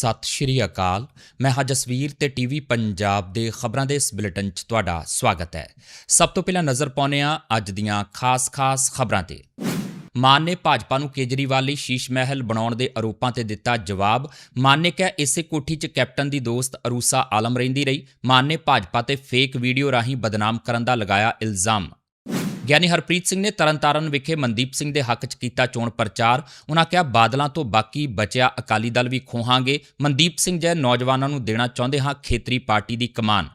ਸਤਿ ਸ਼੍ਰੀ ਅਕਾਲ। ਮੈਂ ਹਾਂ ਜਸਵੀਰ ਤੇ ਟੀਵੀ ਪੰਜਾਬ ਦੇ ਖਬਰਾਂ ਦੇ ਇਸ ਬੁਲੇਟਿਨ 'ਚ ਤੁਹਾਡਾ ਸਵਾਗਤ ਹੈ। ਸਭ ਤੋਂ ਪਹਿਲਾਂ ਨਜ਼ਰ ਪਾਉਂਦੇ ਹਾਂ ਅੱਜ ਦੀਆਂ ਖਾਸ-ਖਾਸ ਖਬਰਾਂ ਤੇ। ਮਾਨ ਨੇ ਭਾਜਪਾ ਨੂੰ ਕੇਜਰੀਵਾਲ ਲਈ ਸ਼ੀਸ਼ ਮਹਿਲ ਬਣਾਉਣ ਦੇ ਆਰੋਪਾਂ ਤੇ ਦਿੱਤਾ ਜਵਾਬ। ਮਾਨ ਨੇ ਕਿਹਾ, ਇਸੇ ਕੋਠੀ 'ਚ ਕੈਪਟਨ ਦੀ ਦੋਸਤ ਅਰੂਸਾ ਆਲਮ ਰਹਿੰਦੀ ਰਹੀ। ਮਾਨ ਨੇ ਭਾਜਪਾ ਤੇ ਫੇਕ ਵੀਡੀਓ ਰਾਹੀਂ ਬਦਨਾਮ ਕਰਨ ਦਾ ਲਗਾਇਆ ਇਲਜ਼ਾਮ। ਗਿਆਨੀ ਹਰਪ੍ਰੀਤ ਸਿੰਘ ਨੇ ਤਰਨਤਾਰਨ ਵਿਖੇ ਮਨਦੀਪ ਸਿੰਘ ਦੇ ਹੱਕ 'ਚ ਕੀਤਾ ਚੋਣ ਪ੍ਰਚਾਰ। ਉਹਨਾਂ ਕਿਹਾ, ਬਾਦਲਾਂ ਤੋਂ ਬਾਕੀ ਬਚਿਆ ਅਕਾਲੀ ਦਲ ਵੀ ਖੋਹਾਂਗੇ। ਮਨਦੀਪ ਸਿੰਘ ਜੈ ਨੌਜਵਾਨਾਂ ਨੂੰ ਦੇਣਾ ਚਾਹੁੰਦੇ ਹਾਂ, ਖੇਤਰੀ ਪਾਰਟੀ ਦੀ ਕਮਾਨ।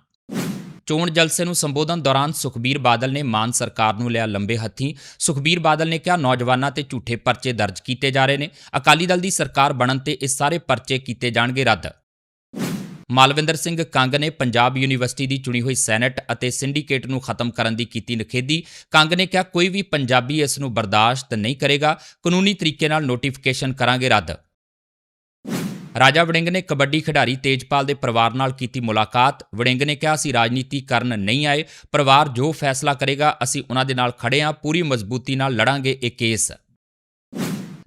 ਚੋਣ ਜਲਸੇ ਨੂੰ ਸੰਬੋਧਨ ਦੌਰਾਨ ਸੁਖਬੀਰ ਬਾਦਲ ਨੇ ਮਾਨ ਸਰਕਾਰ ਨੂੰ ਲਿਆ ਲੰਬੇ ਹੱਥੀਂ। ਸੁਖਬੀਰ ਬਾਦਲ ਨੇ ਕਿਹਾ, ਨੌਜਵਾਨਾਂ ਤੇ ਝੂਠੇ ਪਰਚੇ ਦਰਜ ਕੀਤੇ ਜਾ ਰਹੇ ਨੇ। ਅਕਾਲੀ ਦਲ ਦੀ ਸਰਕਾਰ ਬਣਨ ਤੇ ਇਹ ਸਾਰੇ ਪਰਚੇ ਕੀਤੇ ਜਾਣਗੇ ਰੱਦ। ਮਾਲਵਿੰਦਰ ਸਿੰਘ ਕੰਗ ਨੇ ਪੰਜਾਬ ਯੂਨੀਵਰਸਿਟੀ ਦੀ ਚੁਣੀ ਹੋਈ ਸੈਨੇਟ ਅਤੇ ਸਿੰਡੀਕੇਟ ਨੂੰ ਖਤਮ ਕਰਨ ਦੀ ਕੀਤੀ ਨਖੇਦੀ ਕੰਗ ਨੇ ਕਿਹਾ, ਕੋਈ ਵੀ ਪੰਜਾਬੀ ਇਸ ਨੂੰ ਬਰਦਾਸ਼ਤ ਨਹੀਂ ਕਰੇਗਾ। ਕਾਨੂੰਨੀ ਤਰੀਕੇ ਨਾਲ ਨੋਟੀਫਿਕੇਸ਼ਨ ਕਰਾਂਗੇ ਰੱਦ। ਰਾਜਾ ਵੜਿੰਗ ਨੇ ਕਬੱਡੀ ਖਿਡਾਰੀ ਤੇਜਪਾਲ ਦੇ ਪਰਿਵਾਰ ਨਾਲ ਕੀਤੀ ਮੁਲਾਕਾਤ। ਵੜਿੰਗ ਨੇ ਕਿਹਾ, ਅਸੀਂ ਰਾਜਨੀਤੀ ਕਰਨ ਨਹੀਂ ਆਏ। ਪਰਿਵਾਰ ਜੋ ਫੈਸਲਾ ਕਰੇਗਾ, ਅਸੀਂ ਉਹਨਾਂ ਦੇ ਨਾਲ ਖੜੇ ਹਾਂ। ਪੂਰੀ ਮਜ਼ਬੂਤੀ ਨਾਲ ਲੜਾਂਗੇ ਇਹ ਕੇਸ।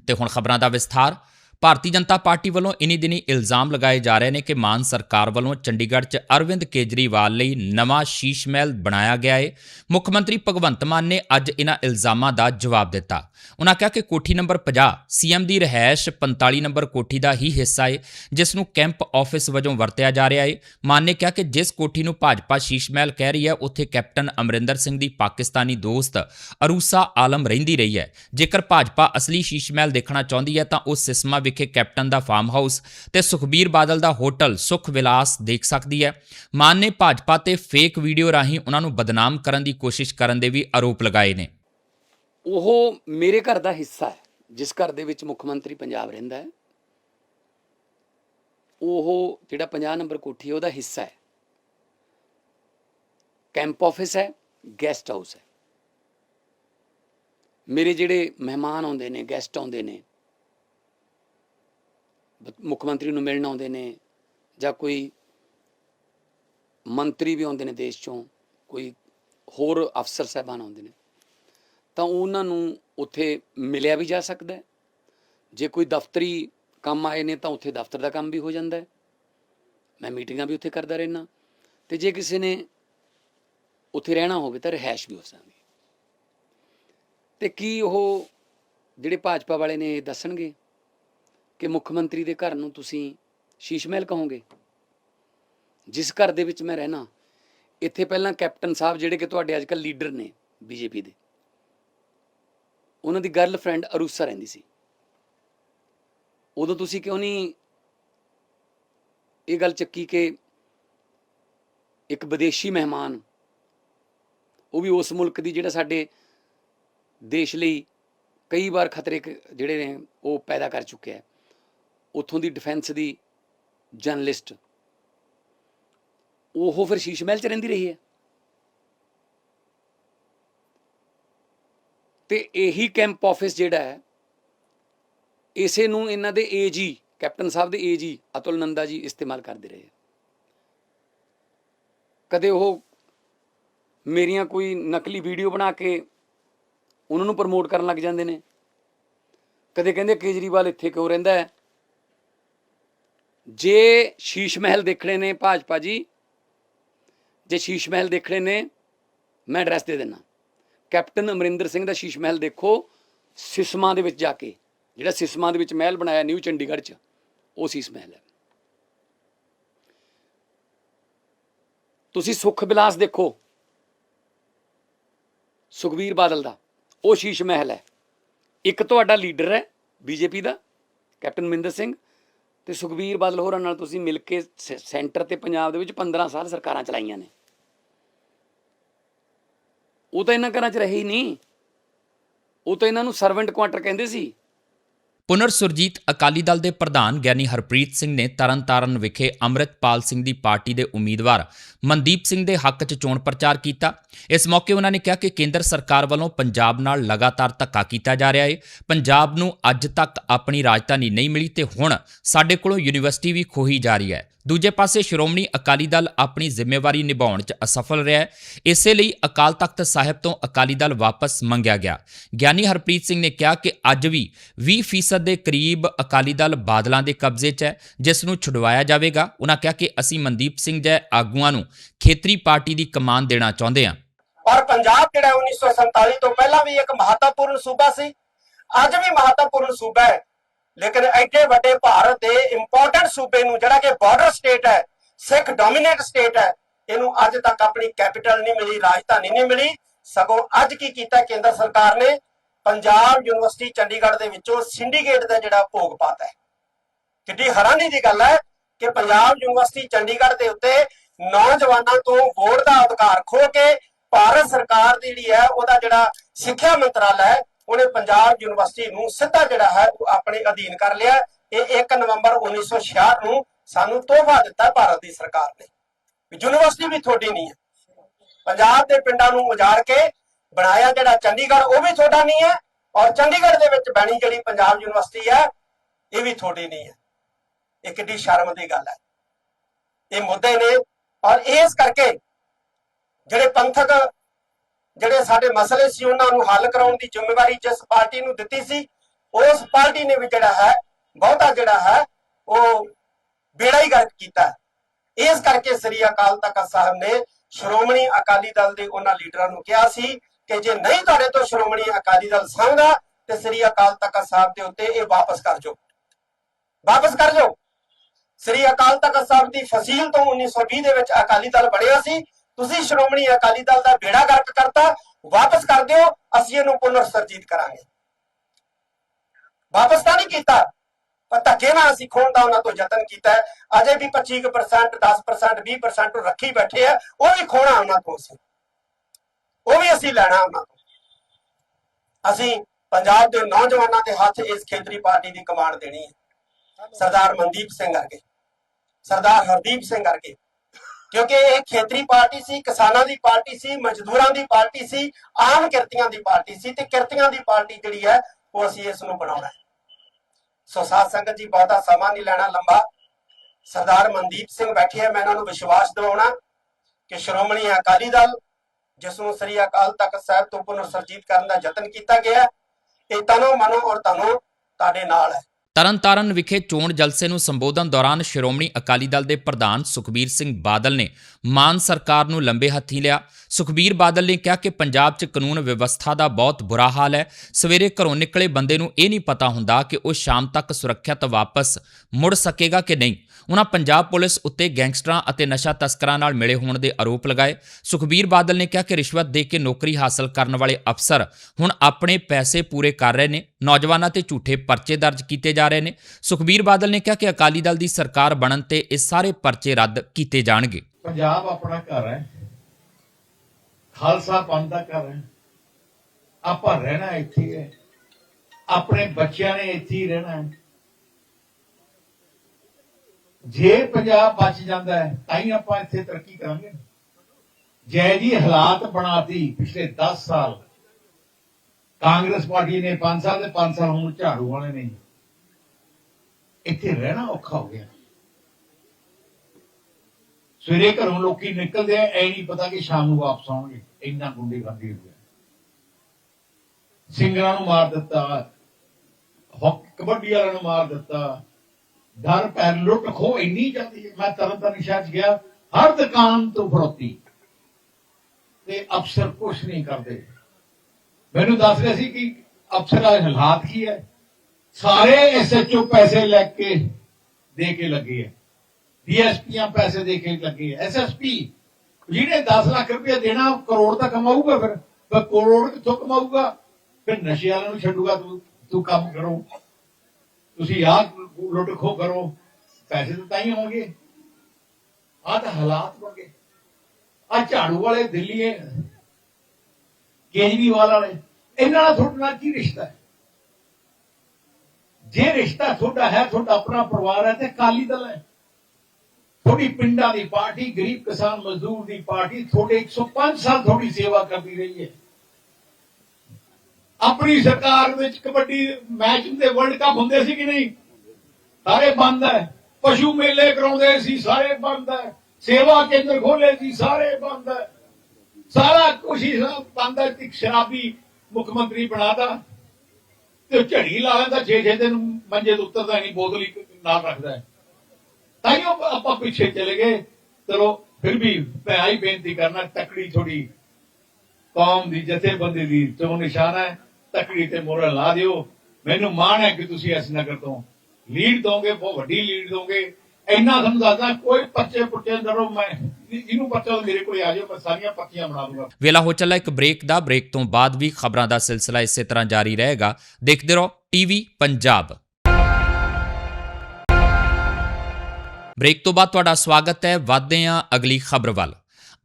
ਤੇ ਹੁਣ ਖਬਰਾਂ ਦਾ ਵਿਸਥਾਰ। ਭਾਰਤੀ ਜਨਤਾ ਪਾਰਟੀ ਵੱਲੋਂ ਇਨੀ ਦਿਨੀ ਇਲਜ਼ਾਮ ਲਗਾਏ ਜਾ ਰਹੇ ਨੇ ਕਿ ਮਾਨ ਸਰਕਾਰ ਵੱਲੋਂ ਚੰਡੀਗੜ੍ਹ 'ਚ ਅਰਵਿੰਦ ਕੇਜਰੀਵਾਲ ਲਈ ਨਵਾਂ ਸ਼ੀਸ਼ ਮਹਿਲ ਬਣਾਇਆ ਗਿਆ ਹੈ ਮੁੱਖ ਮੰਤਰੀ ਭਗਵੰਤ ਮਾਨ ਨੇ ਅੱਜ ਇਹਨਾਂ ਇਲਜ਼ਾਮਾਂ ਦਾ ਜਵਾਬ ਦਿੱਤਾ। ਉਹਨਾਂ ਕਿਹਾ ਕਿ ਕੋਠੀ ਨੰਬਰ 50 ਸੀਐਮ ਦੀ ਰਹਿائش 45 ਨੰਬਰ ਕੋਠੀ ਦਾ ਹੀ ਹਿੱਸਾ ਹੈ ਜਿਸ ਨੂੰ ਕੈਂਪ ਆਫਿਸ ਵਜੋਂ ਵਰਤਿਆ ਜਾ ਰਿਹਾ ਹੈ ਮਾਨ ਨੇ ਕਿਹਾ ਕਿ ਜਿਸ ਕੋਠੀ ਨੂੰ ਭਾਜਪਾ ਸ਼ੀਸ਼ ਮਹਿਲ ਕਹਿ ਰਹੀ ਹੈ, ਉੱਥੇ ਕੈਪਟਨ ਅਮਰਿੰਦਰ ਸਿੰਘ ਦੀ ਪਾਕਿਸਤਾਨੀ ਦੋਸਤ ਅਰੂਸਾ ਆਲਮ ਰਹਿੰਦੀ ਰਹੀ ਹੈ। ਜੇਕਰ ਭਾਜਪਾ ਅਸਲੀ ਸ਼ੀਸ਼ ਮਹਿਲ ਦੇਖਣਾ ਚਾਹੁੰਦੀ ਹੈ, ਤਾਂ ਉਹ ਸਿਸਮਾ ਵਿਖੇ ਕੈਪਟਨ ਦਾ ਫਾਰਮ ਹਾਊਸ ਤੇ ਸੁਖਬੀਰ ਬਾਦਲ ਦਾ ਹੋਟਲ ਸੁਖ ਵਿਲਾਸ ਦੇਖ ਸਕਦੀ ਹੈ। ਮਾਨ ਨੇ ਭਾਜਪਾ ਤੇ ਫੇਕ ਵੀਡੀਓ ਰਾਹੀਂ ਉਹਨਾਂ ਨੂੰ ਬਦਨਾਮ ਕਰਨ ਦੀ ਕੋਸ਼ਿਸ਼ ਕਰਨ ਦੇ ਵੀ ਆਰੋਪ ਲਗਾਏ ਨੇ। ਉਹ ਮੇਰੇ ਘਰ ਦਾ ਹਿੱਸਾ ਹੈ, ਜਿਸ ਘਰ ਦੇ ਵਿੱਚ ਮੁੱਖ ਮੰਤਰੀ ਪੰਜਾਬ ਰਹਿੰਦਾ ਹੈ। ਉਹ ਜਿਹੜਾ 50 ਨੰਬਰ ਕੋਠੀ ਉਹਦਾ ਹਿੱਸਾ ਹੈ। ਕੈਂਪ ਆਫਿਸ ਹੈ, ਗੈਸਟ ਹਾਊਸ ਹੈ। ਮੇਰੇ ਜਿਹੜੇ ਮਹਿਮਾਨ ਆਉਂਦੇ ਨੇ, ਗੈਸਟ ਆਉਂਦੇ ਨੇ ਮੁੱਖ ਮੰਤਰੀ ਨੂੰ ਮਿਲਣ ਆਉਂਦੇ ਨੇ ਜਾਂ ਕੋਈ ਮੰਤਰੀ ਵੀ ਆਉਂਦੇ ਨੇ ਦੇਸ਼ ਚੋਂ, ਕੋਈ ਹੋਰ ਅਫਸਰ ਸਹਿਬਾਨ ਆਉਂਦੇ ਨੇ, ਤਾਂ ਉਹਨਾਂ ਨੂੰ ਉੱਥੇ ਮਿਲਿਆ ਵੀ ਜਾ ਸਕਦਾ ਹੈ। ਜੇ ਕੋਈ ਦਫ਼ਤਰੀ ਕੰਮ ਆਏ ਨੇ ਤਾਂ ਉੱਥੇ ਦਫ਼ਤਰ ਦਾ ਕੰਮ ਵੀ ਹੋ ਜਾਂਦਾ ਮੈਂ ਮੀਟਿੰਗਾਂ ਵੀ ਉੱਥੇ ਕਰਦਾ ਰਹਿਣਾ ਤੇ ਜੇ ਕਿਸੇ ਨੇ ਉੱਥੇ ਰਹਿਣਾ ਹੋਵੇ ਤਾਂ ਰਹਿائش ਵੀ ਹੋ ਸਕਦੀ ਤੇ ਕੀ ਉਹ ਜਿਹੜੇ ਭਾਜਪਾ ਵਾਲੇ ਨੇ ਦੱਸਣਗੇ? ਕਿ ਮੁੱਖ ਮੰਤਰੀ ਦੇ ਘਰ ਨੂੰ ਤੁਸੀਂ ਸ਼ੀਸ਼ ਮਹਿਲ ਕਹੋਗੇ? ਜਿਸ ਘਰ ਦੇ ਵਿੱਚ ਮੈਂ ਰਹਿਣਾ, ਇੱਥੇ ਪਹਿਲਾਂ ਕੈਪਟਨ ਸਾਹਿਬ ਜਿਹੜੇ ਕਿ ਤੁਹਾਡੇ ਅੱਜਕੱਲ ਲੀਡਰ ਨੇ ਬੀਜੇਪੀ ਦੇ। ਉਹਨਾਂ ਦੀ ਗਰਲਫ੍ਰੈਂਡ ਅਰੂਸਾ ਰਹਿੰਦੀ ਸੀ। ਉਦੋਂ ਤੁਸੀਂ ਕਿਉਂ ਨਹੀਂ ਇਹ ਗੱਲ ਚੱਕੀ ਕਿ ਇੱਕ ਵਿਦੇਸ਼ੀ ਮਹਿਮਾਨ, ਉਹ ਵੀ ਉਸ ਮੁਲਕ ਦੀ ਜਿਹੜਾ ਸਾਡੇ ਦੇਸ਼ ਲਈ ਕਈ ਵਾਰ ਖਤਰੇ ਜਿਹੜੇ ਨੇ, ਉਹ ਪੈਦਾ ਕਰ ਚੁੱਕਿਆ ਹੈ। ਉੱਥੋਂ ਦੀ ਡਿਫੈਂਸ ਦੀ ਜਰਨਲਿਸਟ ਉਹ ਫਿਰ ਸ਼ੀਸ਼ ਮਹਿਲ ਚ ਰਹਿੰਦੀ ਰਹੀ ਹੈ। ਤੇ ਇਹੀ ਕੈਂਪ ਆਫਿਸ ਜਿਹੜਾ ਹੈ, ਇਸੇ ਨੂੰ ਇਹਨਾਂ ਦੇ ਏਜੀ ਕੈਪਟਨ ਸਾਹਿਬ ਦੇ ਏਜੀ ਅਤੁਲ ਨੰਦਾ ਜੀ ਇਸਤੇਮਾਲ ਕਰਦੇ ਰਹੇ। ਕਦੇ ਉਹ ਮੇਰੀਆਂ ਕੋਈ ਨਕਲੀ ਵੀਡੀਓ ਬਣਾ ਕੇ ਉਹਨਾਂ ਨੂੰ ਪ੍ਰਮੋਟ ਕਰਨ ਲੱਗ ਜਾਂਦੇ ਨੇ। ਕਦੇ ਕਹਿੰਦੇ ਕੇਜਰੀਵਾਲ ਇੱਥੇ ਕਿਉਂ ਰਹਿੰਦਾ ਹੈ? ਜੇ ਸ਼ੀਸ਼ ਮਹਿਲ ਦੇਖਣੇ ਨੇ ਭਾਜਪਾ ਜੀ, ਜੇ ਸ਼ੀਸ਼ ਮਹਿਲ ਦੇਖਣੇ ਨੇ, ਮੈਂ ਐਡਰੈਸ ਦੇ ਦਿੰਦਾ। ਕੈਪਟਨ ਅਮਰਿੰਦਰ ਸਿੰਘ ਦਾ ਸ਼ੀਸ਼ ਮਹਿਲ ਦੇਖੋ, ਸਿਸਮਾ ਦੇ ਵਿੱਚ ਜਾ ਕੇ, ਜਿਹੜਾ ਸਿਸਮਾ ਦੇ ਵਿੱਚ ਮਹਿਲ ਬਣਾਇਆ ਨਿਊ ਚੰਡੀਗੜ੍ਹ 'ਚ, ਉਹ ਸ਼ੀਸ਼ ਮਹਿਲ ਹੈ। ਤੁਸੀਂ ਸੁਖ ਵਿਲਾਸ ਦੇਖੋ, ਸੁਖਬੀਰ ਬਾਦਲ ਦਾ, ਉਹ ਸ਼ੀਸ਼ ਮਹਿਲ ਹੈ। ਇੱਕ ਤੁਹਾਡਾ ਲੀਡਰ ਹੈ, ਬੀਜੇਪੀ ਦਾ, ਕੈਪਟਨ ਅਮਰਿੰਦਰ ਸਿੰਘ ਤੇ ਸੁਖਬੀਰ ਬਾਦਲ ਹੋਰਾਂ ਨਾਲ ਤੁਸੀਂ ਮਿਲ ਕੇ ਸ- ਸੈਂਟਰ ਤੇ ਪੰਜਾਬ ਦੇ ਵਿੱਚ 15 ਸਾਲ ਸਰਕਾਰਾਂ ਚਲਾਈਆਂ ਨੇ। ਉਹ ਤਾਂ ਇਹਨਾਂ ਘਰਾਂ 'ਚ ਰਹੇ ਹੀ ਨਹੀਂ। ਉਹ ਤਾਂ ਇਹਨਾਂ ਨੂੰ ਸਰਵੈਂਟ ਕੁਆਟਰ ਕਹਿੰਦੇ ਸੀ। ਪੁਨਰ ਸੁਰਜੀਤ ਅਕਾਲੀ ਦਲ ਦੇ ਪ੍ਰਧਾਨ ਗਿਆਨੀ ਹਰਪ੍ਰੀਤ ਸਿੰਘ ਨੇ ਤਰਨਤਾਰਨ ਵਿਖੇ ਅੰਮ੍ਰਿਤਪਾਲ ਸਿੰਘ ਦੀ ਪਾਰਟੀ ਦੇ ਉਮੀਦਵਾਰ ਮਨਦੀਪ ਸਿੰਘ ਦੇ ਹੱਕ 'ਚ ਚੋਣ ਪ੍ਰਚਾਰ ਕੀਤਾ। ਇਸ ਮੌਕੇ ਉਹਨਾਂ ਨੇ ਕਿਹਾ ਕਿ ਕੇਂਦਰ ਸਰਕਾਰ ਵੱਲੋਂ ਪੰਜਾਬ ਨਾਲ ਲਗਾਤਾਰ ਧੱਕਾ ਕੀਤਾ ਜਾ ਰਿਹਾ ਹੈ ਪੰਜਾਬ ਨੂੰ ਅੱਜ ਤੱਕ ਆਪਣੀ ਰਾਜਧਾਨੀ ਨਹੀਂ ਮਿਲੀ ਤੇ ਹੁਣ ਸਾਡੇ ਕੋਲੋਂ ਯੂਨੀਵਰਸਿਟੀ ਵੀ ਖੋਹੀ ਜਾ ਰਹੀ ਹੈ। ਦੂਜੇ ਪਾਸੇ ਸ਼੍ਰੋਮਣੀ ਅਕਾਲੀ ਦਲ ਆਪਣੀ ਜ਼ਿੰਮੇਵਾਰੀ ਨਿਭਾਉਣ 'ਚ ਅਸਫਲ ਰਿਹਾ ਇਸੇ ਲਈ ਅਕਾਲ ਤਖਤ ਸਾਹਿਬ ਤੋਂ ਅਕਾਲੀ ਦਲ ਵਾਪਸ ਮੰਗਿਆ ਗਿਆ। ਗਿਆਨੀ ਹਰਪ੍ਰੀਤ ਸਿੰਘ ਨੇ ਕਿਹਾ ਕਿ ਅੱਜ ਵੀ 20% ਦੇ ਕਰੀਬ ਅਕਾਲੀ ਦਲ ਬਾਦਲਾਂ ਦੇ ਕਬਜ਼ੇ 'ਚ ਹੈ, ਜਿਸ ਨੂੰ ਛੁਡਵਾਇਆ ਜਾਵੇਗਾ। ਉਹਨਾਂ ਕਿਹਾ ਕਿ ਅਸੀਂ ਮਨਦੀਪ ਸਿੰਘ ਜੈ ਆਗੂਆਂ ਨੂੰ ਖੇਤਰੀ ਪਾਰਟੀ ਦੀ ਕਮਾਨ ਦੇਣਾ ਚਾਹੁੰਦੇ ਹਾਂ। ਔਰ ਪੰਜਾਬ ਜਿਹੜਾ 1947 ਤੋਂ ਪਹਿਲਾਂ ਵੀ ਇੱਕ ਮਹੱਤਵਪੂਰਨ ਸੂਬਾ ਸੀ। ਅੱਜ ਵੀ ਮਹੱਤਵਪੂਰਨ ਸੂਬਾ ਹੈ। ਲੇਕਿਨ ਐਡੇ ਵੱਡੇ ਭਾਰਤ ਦੇ ਇੰਪੋਰਟੈਂਟ ਸੂਬੇ ਨੂੰ ਜਿਹੜਾ ਕਿ ਬਾਰਡਰ ਸਟੇਟ ਹੈ, ਸਿੱਖ ਡੋਮੀਨੇਟ ਸਟੇਟ ਹੈ, ਇਹਨੂੰ ਅੱਜ ਤੱਕ ਆਪਣੀ ਕੈਪੀਟਲ ਨਹੀਂ ਮਿਲੀ, ਰਾਜਧਾਨੀ ਨਹੀਂ ਮਿਲੀ। ਸਗੋਂ ਅੱਜ ਕੀ ਕੀਤਾ ਕੇਂਦਰ ਸਰਕਾਰ ਨੇ? ਪੰਜਾਬ ਯੂਨੀਵਰਸਿਟੀ ਚੰਡੀਗੜ੍ਹ ਦੇ ਵਿੱਚੋਂ ਸਿੰਡੀਕੇਟ ਦਾ ਜਿਹੜਾ ਭੋਗ ਪਾਤਾ ਹੈ। ਕਿੱਡੀ ਹੈਰਾਨੀ ਦੀ ਗੱਲ ਹੈ ਕਿ ਪੰਜਾਬ ਯੂਨੀਵਰਸਿਟੀ ਚੰਡੀਗੜ੍ਹ ਦੇ ਉੱਤੇ ਨੌਜਵਾਨਾਂ ਤੋਂ ਵੋਟ ਦਾ ਅਧਿਕਾਰ ਖੋ ਕੇ ਭਾਰਤ ਸਰਕਾਰ ਦੀ ਜਿਹੜੀ ਹੈ, ਉਹਦਾ ਜਿਹੜਾ ਸਿੱਖਿਆ ਮੰਤਰਾਲਾ ਹੈ ਉਹਨੇ ਪੰਜਾਬ ਯੂਨੀਵਰਸਿਟੀ ਨੂੰ ਸਿੱਧਾ ਜਿਹੜਾ ਹੈ ਉਹ ਆਪਣੇ ਅਧੀਨ ਕਰ ਲਿਆ। ਇਹ 1 ਨਵੰਬਰ 1966 ਨੂੰ ਸਾਨੂੰ ਤੋਹਫਾ ਦਿੱਤਾ ਭਾਰਤ ਦੀ ਸਰਕਾਰ ਨੇ। ਵੀ ਯੂਨੀਵਰਸਿਟੀ ਵੀ ਤੁਹਾਡੀ ਨਹੀਂ ਹੈ। ਪੰਜਾਬ ਦੇ ਪਿੰਡਾਂ ਨੂੰ ਉਜਾੜ ਕੇ ਬਣਾਇਆ ਜਿਹੜਾ ਚੰਡੀਗੜ੍ਹ, ਉਹ ਵੀ ਤੁਹਾਡਾ ਨਹੀਂ ਹੈ ਔਰ ਚੰਡੀਗੜ੍ਹ ਦੇ ਵਿੱਚ ਬਣੀ ਜਿਹੜੀ ਪੰਜਾਬ ਯੂਨੀਵਰਸਿਟੀ ਹੈ, ਇਹ ਵੀ ਤੁਹਾਡੀ ਨਹੀਂ ਹੈ। ਇਹ ਕਿੱਡੀ ਸ਼ਰਮ ਦੀ ਗੱਲ ਹੈ। ਇਹ ਮੁੱਦੇ ਨੇ ਔਰ ਇਸ ਕਰਕੇ ਜਿਹੜੇ ਪੰਥਕ ਜਿਹੜੇ ਸਾਡੇ ਮਸਲੇ ਸੀ, ਉਹਨਾਂ ਨੂੰ ਹੱਲ ਕਰਾਉਣ ਦੀ ਜ਼ਿੰਮੇਵਾਰੀ ਜਿਸ ਪਾਰਟੀ ਨੂੰ ਦਿੱਤੀ ਸੀ, ਉਸ ਪਾਰਟੀ ਨੇ ਵੀ ਜਿਹੜਾ ਹੈ, ਬਹੁਤਾ ਜਿਹੜਾ ਹੈ, ਉਹ ਬੇੜਾ ਹੀ ਗਰਕ ਕੀਤਾ ਇਸ ਕਰਕੇ ਸ੍ਰੀ ਅਕਾਲ ਤਖਤ ਸਾਹਿਬ ਨੇ ਸ਼੍ਰੋਮਣੀ ਅਕਾਲੀ ਦਲ ਦੇ ਉਹਨਾਂ ਲੀਡਰਾਂ ਨੂੰ ਕਿਹਾ ਸੀ ਕਿ ਜੇ ਨਹੀਂ ਤੁਹਾਡੇ ਤੋਂ ਸ਼੍ਰੋਮਣੀ ਅਕਾਲੀ ਦਲ ਸੰਘਦਾ ਤੇ ਸ੍ਰੀ ਅਕਾਲ ਤਖਤ ਸਾਹਿਬ ਦੇ ਉੱਤੇ ਇਹ ਵਾਪਸ ਕਰ ਜਾਓ। ਵਾਪਸ ਕਰ ਜਾਓ। ਸ੍ਰੀ ਅਕਾਲ ਤਖਤ ਸਾਹਿਬ ਦੀ ਫਸੀਲ ਤੋਂ 1920 ਦੇ ਵਿੱਚ ਅਕਾਲੀ ਦਲ ਬਣਿਆ ਸੀ ਤੁਸੀਂ ਸ਼੍ਰੋਮਣੀ ਅਕਾਲੀ ਦਲ ਦਾ ਬੇੜਾ ਗਰਕ ਕਰਤਾ, ਵਾਪਸ ਕਰ ਦਿਓ, ਅਸੀਂ ਇਹਨੂੰ ਪੁਨਰ ਸਰਜੀਤ ਕਰਾਂਗੇ। ਵਾਪਸ ਤਾਂ ਨਹੀਂ ਕੀਤਾ, ਪਰ ਧੱਕੇ ਨਾਲ ਅਸੀਂ ਖੋਣ ਦਾ ਉਹਨਾਂ ਤੋਂ ਯਤਨ ਕੀਤਾ ਅਜੇ ਵੀ 25% 10% 20% ਰੱਖੀ ਬੈਠੇ ਆ, ਉਹ ਵੀ ਖੋਣਾ ਉਹਨਾਂ ਤੋਂ ਅਸੀਂ। ਉਹ ਵੀ ਅਸੀਂ ਲੈਣਾ ਉਹਨਾਂ ਤੋਂ। ਅਸੀਂ ਪੰਜਾਬ ਦੇ ਨੌਜਵਾਨਾਂ ਦੇ ਹੱਥ ਇਸ ਖੇਤਰੀ ਪਾਰਟੀ ਦੀ ਕਮਾਂਡ ਦੇਣੀ ਹੈ। ਸਰਦਾਰ ਮਨਦੀਪ ਸਿੰਘ ਵਰਗੇ, ਸਰਦਾਰ ਹਰਦੀਪ ਸਿੰਘ ਵਰਗੇ। ਕਿਉਂਕਿ ਇਹ ਖੇਤਰੀ ਪਾਰਟੀ ਸੀ, ਕਿਸਾਨਾਂ ਦੀ ਪਾਰਟੀ ਸੀ, ਮਜ਼ਦੂਰਾਂ ਦੀ ਪਾਰਟੀ ਸੀ, ਆਮ ਕਿਰਤੀਆਂ ਦੀ ਪਾਰਟੀ ਸੀ ਤੇ ਕਿਰਤੀਆਂ ਦੀ ਪਾਰਟੀ ਜਿਹੜੀ ਹੈ ਉਹ ਅਸੀਂ ਇਸ ਨੂੰ ਬਣਾਉਣਾ ਹੈ। ਸੋ ਸਾਧ ਸੰਗਤ ਜੀ, ਬਹੁਤਾ ਸਮਾਂ ਨਹੀਂ ਲੈਣਾ ਲੰਬਾ। ਸਰਦਾਰ ਮਨਦੀਪ ਸਿੰਘ ਬੈਠੇ ਆ, ਮੈਂ ਇਹਨਾਂ ਨੂੰ ਵਿਸ਼ਵਾਸ ਦਿਵਾਉਣਾ ਕਿ ਸ਼੍ਰੋਮਣੀ ਅਕਾਲੀ ਦਲ, ਜਿਸ ਨੂੰ ਸ੍ਰੀ ਅਕਾਲ ਤਖਤ ਸਾਹਿਬ ਤੋਂ ਪੁਨਰ ਸਰਜੀਤ ਕਰਨ ਦਾ ਯਤਨ ਕੀਤਾ ਗਿਆ, ਇਹ ਤਨੋ ਮਨੋ ਔਰ ਤਨੋ ਤੁਹਾਡੇ ਨਾਲ ਹੈ। ਤਰਨਤਾਰਨ ਵਿਖੇ ਚੋਣ ਜਲਸੇ ਨੂੰ ਸੰਬੋਧਨ ਦੌਰਾਨ ਸ਼੍ਰੋਮਣੀ ਅਕਾਲੀ ਦਲ ਦੇ ਪ੍ਰਧਾਨ ਸੁਖਬੀਰ ਸਿੰਘ ਬਾਦਲ ਨੇ ਮਾਨ ਸਰਕਾਰ ਨੂੰ ਲੰਬੇ ਹੱਥੀ ਲਿਆ। ਸੁਖਬੀਰ ਬਾਦਲ ਨੇ ਕਿਹਾ ਕਿ ਪੰਜਾਬ 'ਚ ਕਾਨੂੰਨ ਵਿਵਸਥਾ ਦਾ ਬਹੁਤ ਬੁਰਾ ਹਾਲ ਹੈ। ਸਵੇਰੇ ਘਰੋਂ ਨਿਕਲੇ ਬੰਦੇ ਨੂੰ ਇਹ ਨਹੀਂ ਪਤਾ ਹੁੰਦਾ ਕਿ ਉਹ ਸ਼ਾਮ ਤੱਕ ਸੁਰੱਖਿਅਤ ਵਾਪਸ ਮੁੜ ਸਕੇਗਾ ਕਿ ਨਹੀਂ। ਉਹਨਾਂ ਪੰਜਾਬ ਪੁਲਿਸ ਉੱਤੇ ਗੈਂਗਸਟਰਾਂ ਅਤੇ ਨਸ਼ਾ ਤਸਕਰਾਂ ਨਾਲ ਮਿਲੇ ਹੋਣ ਦੇ ਆਰੋਪ ਲਗਾਏ। ਸੁਖਬੀਰ ਬਾਦਲ ਨੇ ਕਿਹਾ ਕਿ ਰਿਸ਼ਵਤ ਦੇ ਕੇ ਨੌਕਰੀ ਹਾਸਲ ਕਰਨ ਵਾਲੇ ਅਫਸਰ ਹੁਣ ਆਪਣੇ ਪੈਸੇ ਪੂਰੇ ਕਰ ਰਹੇ ਨੇ, ਨੌਜਵਾਨਾਂ ਤੇ ਝੂਠੇ ਪਰਚੇ ਦਰਜ ਕੀਤੇ ਜਾ ਰਹੇ ਨੇ। ਸੁਖਬੀਰ ਬਾਦਲ ਨੇ ਕਿਹਾ ਕਿ ਅਕਾਲੀ ਦਲ ਦੀ ਸਰਕਾਰ ਬਣਨ ਤੇ ਇਹ ਸਾਰੇ ਪਰਚੇ ਰੱਦ ਕੀਤੇ ਜਾਣਗੇ। ਪੰਜਾਬ ਆਪਣਾ ਘਰ ਹੈ, ਖਾਲਸਾ ਪੰਥ ਦਾ ਘਰ ਹੈ, ਆਪਾਂ ਰਹਿਣਾ ਇੱਥੇ ਹੈ, ਆਪਣੇ ਬੱਚਿਆਂ ਨੇ ਇੱਥੇ ਹੀ ਰਹਿਣਾ ਹੈ। ਜੇ ਪੰਜਾਬ ਬਚ ਜਾਂਦਾ ਹੈ, ਤਾਂ ਹੀ ਆਪਾਂ ਇੱਥੇ ਤਰੱਕੀ ਕਰਾਂਗੇ। ਜੈ ਜੀ ਹਾਲਾਤ ਬਣਾਤੀ ਪਿਛਲੇ 10 ਸਾਲ। ਕਾਂਗਰਸ ਪਾਰਟੀ ਨੇ 5 ਸਾਲ ਤੇ 5 ਸਾਲ ਹੁਣ ਝਾੜੂ ਵਾਲੇ ਨੇ। ਇੱਥੇ ਰਹਿਣਾ ਔਖਾ ਹੋ ਗਿਆ। ਸਵੇਰੇ ਘਰੋਂ ਲੋਕੀ ਨਿਕਲਦੇ ਆ, ਐ ਨਹੀਂ ਪਤਾ ਕਿ ਸ਼ਾਮ ਨੂੰ ਵਾਪਸ ਆਉਣਗੇ। ਇੰਨਾ ਗੁੰਡੇ ਗਾਂਦੀ ਹੋ ਗਿਆ। ਸਿੰਗਰਾਂ ਨੂੰ ਮਾਰ ਦਿੱਤਾ ਕਬੱਡੀ ਵਾਲਿਆਂ ਨੂੰ ਮਾਰ ਦਿੱਤਾ। ਡਰ ਪੈਰ ਲੁੱਟ ਖੋ ਇੰਨੀ ਜਾਂਦੀ ਹੈ, ਮੈਂ ਤਰਨਤਾਰਨ ਸ਼ਹਿਰ ਗਿਆ, ਹਰ ਦੁਕਾਨ ਤੋਂ ਫਰੋਤੀ। ਤੇ ਅਫਸਰ ਕੁਛ ਨਹੀਂ ਕਰਦੇ। ਮੈਨੂੰ ਦੱਸ ਰਿਹਾ ਸੀ ਕਿ ਅਫਸਰ ਦਾ ਹਾਲਾਤ ਕੀ ਹੈ? ਸਾਰੇ ਐਸਐਚਓ ਪੈਸੇ ਲੈ ਕੇ ਦੇ ਕੇ ਲੱਗੇ ਹੈ। ਡੀਐਸਪੀਆਂ ਪੈਸੇ ਦੇ ਕੇ ਲੱਗੇ ਐਸਐਸਪੀ ਜਿਹਨੇ 10 ਲੱਖ ਰੁਪਏ ਦੇਣਾ ਕਰੋੜ ਤਾਂ ਕਮਾਊਗਾ ਫਿਰ। ਪਰ ਕਰੋੜ ਕਿੱਥੋਂ ਕਮਾਊਗਾ? ਫਿਰ ਨਸ਼ੇ ਵਾਲਿਆਂ ਨੂੰ ਛੱਡੂਗਾ, ਤੂੰ ਤੂੰ ਕੰਮ ਕਰੋ। ਤੁਸੀਂ ਆਹ ਲੁੱਟ ਖੋ ਕਰੋ, ਪੈਸੇ ਤਾਂ ਤਾਂ ਹੀ ਹੋਣਗੇ ਆਹ ਤਾਂ ਹਾਲਾਤ ਹੋਣਗੇ ਗਏ ਆ ਝਾੜੂ ਵਾਲੇ ਦਿੱਲੀ ਕੇਜਰੀਵਾਲ ਵਾਲੇ, ਇਹਨਾਂ ਨਾਲ ਤੁਹਾਡੇ ਨਾਲ ਕੀ ਰਿਸ਼ਤਾ ਹੈ? ਜੇ ਰਿਸ਼ਤਾ ਤੁਹਾਡਾ ਹੈ, ਤੁਹਾਡਾ ਆਪਣਾ ਪਰਿਵਾਰ ਹੈ ਤੇ ਅਕਾਲੀ ਦਲ ਹੈ। ਤੁਹਾਡੀ ਪਿੰਡਾਂ ਦੀ ਪਾਰਟੀ, ਗਰੀਬ ਕਿਸਾਨ ਮਜ਼ਦੂਰ ਦੀ ਪਾਰਟੀ, ਤੁਹਾਡੇ 105 ਸਾਲ ਤੁਹਾਡੀ ਸੇਵਾ ਕਰਦੀ ਰਹੀ ਹੈ। ਆਪਣੀ ਸਰਕਾਰ ਵਿੱਚ ਕਬੱਡੀ ਮੈਚ ਦੇ ਵਰਲਡ ਕੱਪ ਹੁੰਦੇ ਸੀ ਕਿ ਨਹੀਂ? ਸਾਰੇ ਬੰਦ ਹੈ। ਪਸ਼ੂ ਮੇਲੇ ਕਰਾਉਂਦੇ ਸੀ, ਸਾਰੇ ਬੰਦ ਹੈ। ਸੇਵਾ ਕੇਂਦਰ ਖੋਲੇ ਸੀ, ਸਾਰੇ ਬੰਦ ਹੈ। ਸਾਰਾ ਕੁਝ ਹੀ ਬੰਦ ਹੈ। ਇੱਕ ਸ਼ਰਾਬੀ ਮੁੱਖ ਮੰਤਰੀ ਬਣਾਦਾ ਤੇ ਝੜੀ ਲਾ ਲੈਂਦਾ 6-6 ਦਿਨ ਮੰਜੇ ਤੋਂ ਉੱਤਰਦਾ ਨਹੀਂ, ਬੋਤਲ ਹੀ ਨਾਲ ਰੱਖਦਾ ਹੈ। ਤਾਂ ਆਪਾਂ ਪਿੱਛੇ ਚਲੇ ਗਏ। ਚਲੋ, ਫਿਰ ਵੀ ਮੈਂ ਆਈ ਬੇਨਤੀ ਕਰਨਾ, ਤਕੜੀ ਥੋੜੀ ਕੌਮ ਦੀ ਜਥੇਬੰਦੀ ਦੀ ਚੋਂ ਨਿਸ਼ਾਨ ਹੈ, ਤਕੜੀ ਤੇ ਮੋਹਰ ਲਾ ਦਿਓ। ਮੈਨੂੰ ਮਾਣ ਹੈ ਕਿ ਤੁਸੀਂ ਇਸ ਨਗਰ ਤੋਂ ਲੀਡ ਦੋਗੇ, ਬਹੁਤ ਵੱਡੀ ਲੀਡ ਦੋਗੇ। ਇੰਨਾ ਤੁਹਾਨੂੰ ਕੋਈ ਪੱਚੇ ਪੁੱਟੇ ਡਰੋ ਮੈਂ ਇਹਨੂੰ ਪੱਚਾ ਮੇਰੇ ਕੋਲ ਆ ਜਾਓ ਮੈਂ ਸਾਰੀਆਂ ਪੱਕੀਆਂ ਬਣਾ ਦੂੰਗਾ। ਵੇਲਾ ਹੋ ਚੱਲਾ ਇੱਕ ਬ੍ਰੇਕ ਦਾ ਬ੍ਰੇਕ ਤੋਂ ਬਾਅਦ ਵੀ ਖਬਰਾਂ ਦਾ ਸਿਲਸਿਲਾ ਇਸੇ ਤਰ੍ਹਾਂ ਜਾਰੀ ਰਹੇਗਾ। ਦੇਖਦੇ ਰਹੋ ਟੀਵੀ ਪੰਜਾਬ। ਬ੍ਰੇਕ ਤੋਂ ਬਾਅਦ ਤੁਹਾਡਾ ਸਵਾਗਤ ਹੈ ਵਾਧੇ ਹਾਂ ਅਗਲੀ ਖਬਰ ਵੱਲ।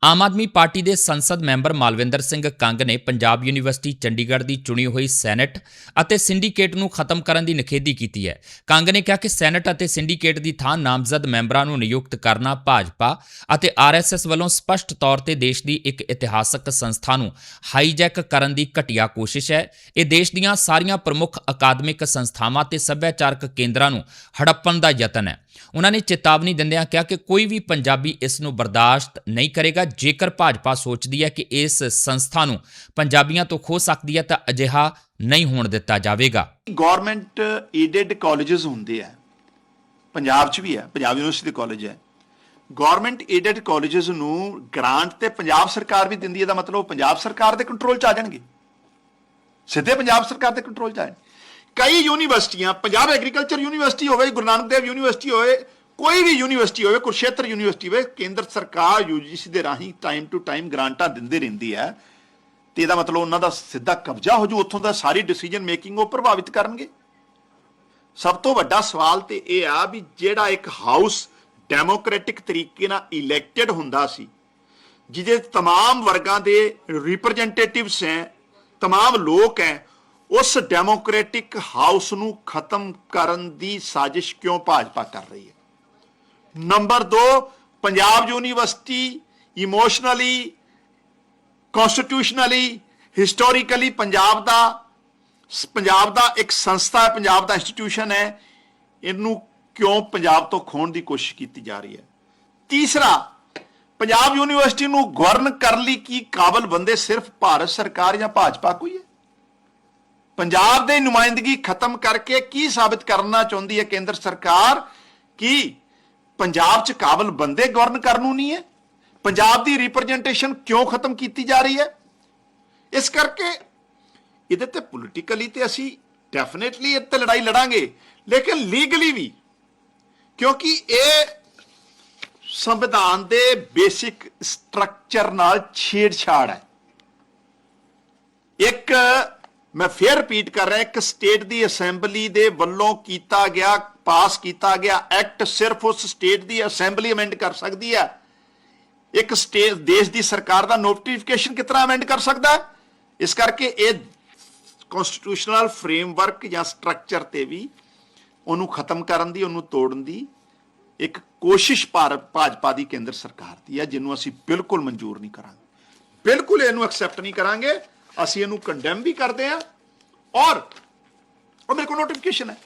ਆਮ ਆਦਮੀ ਪਾਰਟੀ ਦੇ ਸੰਸਦ ਮੈਂਬਰ ਮਾਲਵਿੰਦਰ ਸਿੰਘ ਕੰਗ ਨੇ ਪੰਜਾਬ ਯੂਨੀਵਰਸਿਟੀ ਚੰਡੀਗੜ੍ਹ ਦੀ ਚੁਣੀ ਹੋਈ ਸੈਨੇਟ ਅਤੇ ਸਿੰਡੀਕੇਟ ਨੂੰ ਖਤਮ ਕਰਨ ਦੀ ਨਿਖੇਧੀ ਕੀਤੀ ਹੈ। ਕੰਗ ਨੇ ਕਿਹਾ ਕਿ ਸੈਨੇਟ ਅਤੇ ਸਿੰਡੀਕੇਟ ਦੀ ਥਾਂ ਨਾਮਜ਼ਦ ਮੈਂਬਰਾਂ ਨੂੰ ਨਿਯੁਕਤ ਕਰਨਾ ਭਾਜਪਾ ਅਤੇ ਆਰਐਸਐਸ ਵੱਲੋਂ ਸਪਸ਼ਟ ਤੌਰ ਤੇ ਦੇਸ਼ ਦੀ ਇੱਕ ਇਤਿਹਾਸਕ ਸੰਸਥਾ ਨੂੰ ਹਾਈਜੈਕ ਕਰਨ ਦੀ ਘਟੀਆ ਕੋਸ਼ਿਸ਼ ਹੈ। ਇਹ ਦੇਸ਼ ਦੀਆਂ ਸਾਰੀਆਂ ਪ੍ਰਮੁੱਖ ਅਕਾਦਮਿਕ ਸੰਸਥਾਵਾਂ ਤੇ ਸੱਭਿਆਚਾਰਕ ਕੇਂਦਰਾਂ ਨੂੰ ਹੜੱਪਣ ਦਾ ਯਤਨ ਹੈ। ਉਹਨਾਂ ਨੇ ਚੇਤਾਵਨੀ ਦਿੰਦਿਆਂ ਕਿਹਾ ਕਿ ਕੋਈ ਵੀ ਪੰਜਾਬੀ ਇਸ ਨੂੰ ਬਰਦਾਸ਼ਤ ਨਹੀਂ ਕਰੇਗਾ। ਜੇਕਰ ਭਾਜਪਾ ਸੋਚਦੀ ਹੈ ਕਿ ਇਸ ਸੰਸਥਾ ਨੂੰ ਪੰਜਾਬੀਆਂ ਤੋਂ ਖੋ ਸਕਦੀ ਹੈ ਤਾਂ ਅਜਿਹਾ ਨਹੀਂ ਹੋਣ ਦਿੱਤਾ ਜਾਵੇਗਾ। ਗਵਰਨਮੈਂਟ ਏਡਡ ਕਾਲਜਸ ਹੁੰਦੇ ਆ, ਪੰਜਾਬ 'ਚ ਵੀ ਹੈ, ਪੰਜਾਬ ਯੂਨੀਵਰਸਿਟੀ ਦੇ ਕਾਲਜ ਹੈ। ਗਵਰਨਮੈਂਟ ਏਡਡ ਕਾਲਜਸ ਨੂੰ ਗ੍ਰਾਂਟ ਤੇ ਪੰਜਾਬ ਸਰਕਾਰ ਵੀ ਦਿੰਦੀ ਹੈ ਦਾ ਮਤਲਬ ਪੰਜਾਬ ਸਰਕਾਰ ਦੇ ਕੰਟਰੋਲ 'ਚ ਆ ਜਾਣਗੇ। ਸਿੱਧੇ ਪੰਜਾਬ ਸਰਕਾਰ ਦੇ ਕੰਟਰੋਲ 'ਚ ਆ ਜਾਣਗੇ। ਕਈ ਯੂਨੀਵਰਸਿਟੀਆਂ ਪੰਜਾਬ ਐਗਰੀਕਲਚਰ ਯੂਨੀਵਰਸਿਟੀ ਹੋਵੇ ਗੁਰੂ ਨਾਨਕ ਦੇਵ ਯੂਨੀਵਰਸਿਟੀ ਹੋਵੇ ਕੋਈ ਵੀ ਯੂਨੀਵਰਸਿਟੀ ਹੋਵੇ ਕੁਰਸ਼ੇਤਰ ਯੂਨੀਵਰਸਿਟੀ ਹੋਵੇ ਕੇਂਦਰ ਸਰਕਾਰ ਯੂਜੀਸੀ ਦੇ ਰਾਹੀਂ ਟਾਈਮ ਟੂ ਟਾਈਮ ਗ੍ਰਾਂਟਾਂ ਦਿੰਦੇ ਰਹਿੰਦੀ ਹੈ ਤੇ ਇਹਦਾ ਮਤਲਬ ਉਹਨਾਂ ਦਾ ਸਿੱਧਾ ਕਬਜ਼ਾ ਹੋ ਜੂ ਉੱਥੋਂ ਦਾ ਸਾਰੀ ਡਿਸੀਜਨ ਮੇਕਿੰਗ ਉਹ ਪ੍ਰਭਾਵਿਤ ਕਰਨਗੇ ਸਭ ਤੋਂ ਵੱਡਾ ਸਵਾਲ ਤੇ ਇਹ ਆ ਵੀ ਜਿਹੜਾ ਇੱਕ ਹਾਊਸ ਡੈਮੋਕ੍ਰੈਟਿਕ ਤਰੀਕੇ ਨਾਲ ਇਲੈਕਟਡ ਹੁੰਦਾ ਸੀ ਜਿਹਦੇ तमाम ਵਰਗਾਂ ਦੇ ਰਿਪਰੈਜ਼ੈਂਟੇਟਿਵਸ ਹੈ तमाम ਲੋਕ ਹੈ ਉਸ ਡੈਮੋਕ੍ਰੈਟਿਕ ਹਾਊਸ ਨੂੰ ਖਤਮ ਕਰਨ ਦੀ ਸਾਜ਼ਿਸ਼ ਕਿਉਂ ਭਾਜਪਾ ਕਰ ਰਹੀ ਹੈ? Number 2 Punjab university emotionally, constitutionally, historically Punjab ਦਾ ਪੰਜਾਬ ਦਾ ਇੱਕ ਸੰਸਥਾ ਹੈ, ਪੰਜਾਬ ਦਾ ਇੰਸਟੀਟਿਊਸ਼ਨ ਹੈ, ਇਹਨੂੰ ਕਿਉਂ ਪੰਜਾਬ ਤੋਂ ਖੋਣ ਦੀ ਕੋਸ਼ਿਸ਼ ਕੀਤੀ ਜਾ ਰਹੀ ਹੈ? ਤੀਸਰਾ, ਪੰਜਾਬ ਯੂਨੀਵਰਸਿਟੀ ਨੂੰ ਗਵਰਨ ਕਰਨ ਲਈ ਕੀ ਕਾਬਲ ਬੰਦੇ ਸਿਰਫ ਭਾਰਤ ਸਰਕਾਰ ਜਾਂ ਭਾਜਪਾ ਕੋਈ ਹੈ? ਪੰਜਾਬ ਦੇ ਨੁਮਾਇੰਦਗੀ ਖਤਮ ਕਰਕੇ ਕੀ ਸਾਬਿਤ ਕਰਨਾ ਚਾਹੁੰਦੀ ਹੈ ਕੇਂਦਰ ਸਰਕਾਰ? ਕਿ ਪੰਜਾਬ 'ਚ ਕਾਬਲ ਬੰਦੇ ਗਵਰਨ ਕਰਨ ਨੂੰ ਨਹੀਂ ਹੈ? ਪੰਜਾਬ ਦੀ ਰਿਪਰੈਜ਼ੈਂਟੇਸ਼ਨ ਕਿਉਂ ਖਤਮ ਕੀਤੀ ਜਾ ਰਹੀ ਹੈ? ਇਸ ਕਰਕੇ ਇਹਦੇ ਤੇ ਪੋਲੀਟੀਕਲੀ ਤੇ ਅਸੀਂ ਡੈਫੀਨਿਟਲੀ ਇਹ ਤੇ ਲੜਾਈ ਲੜਾਂਗੇ, ਲੇਕਿਨ ਲੀਗਲੀ ਵੀ, ਕਿਉਂਕਿ ਇਹ ਸੰਵਿਧਾਨ ਦੇ ਬੇਸਿਕ ਸਟਰਕਚਰ ਨਾਲ ਛੇੜਛਾੜ ਹੈ। ਇੱਕ ਮੈਂ ਫੇਰ ਰਿਪੀਟ ਕਰ ਰਿਹਾ, ਇੱਕ ਸਟੇਟ ਦੀ ਅਸੈਂਬਲੀ ਦੇ ਵੱਲੋਂ ਕੀਤਾ ਗਿਆ ਪਾਸ ਕੀਤਾ ਗਿਆ ਐਕਟ ਸਿਰਫ ਉਸ ਸਟੇਟ ਦੀ ਅਸੈਂਬਲੀ ਅਮੈਂਡ ਕਰ ਸਕਦੀ ਹੈ। ਇੱਕ ਸਟੇਟ ਦੇਸ਼ ਦੀ ਸਰਕਾਰ ਦਾ ਨੋਟੀਫਿਕੇਸ਼ਨ ਕਿਤਨਾ ਅਮੈਂਡ ਕਰ ਸਕਦਾ ਇਸ ਕਰਕੇ ਇਹ ਕਨਸਟੀਟਿਊਸ਼ਨਲ ਫਰੇਮਵਰਕ ਜਾਂ ਸਟਰਕਚਰ ਤੇ ਵੀ ਉਹਨੂੰ ਖਤਮ ਕਰਨ ਦੀ, ਉਹਨੂੰ ਤੋੜਨ ਦੀ ਇੱਕ ਕੋਸ਼ਿਸ਼ ਭਾਰਤ, ਭਾਜਪਾ ਦੀ ਕੇਂਦਰ ਸਰਕਾਰ ਦੀ ਹੈ, ਜਿਹਨੂੰ ਅਸੀਂ ਬਿਲਕੁਲ ਮਨਜ਼ੂਰ ਨਹੀਂ ਕਰਾਂਗੇ। ਬਿਲਕੁਲ ਇਹਨੂੰ ਐਕਸੈਪਟ ਨਹੀਂ ਕਰਾਂਗੇ। ਅਸੀਂ ਇਹਨੂੰ ਕੰਡੈਮ ਵੀ ਕਰਦੇ ਹਾਂ ਔਰ ਉਹ ਮੇਰੇ ਕੋਲ ਨੋਟੀਫਿਕੇਸ਼ਨ ਹੈ।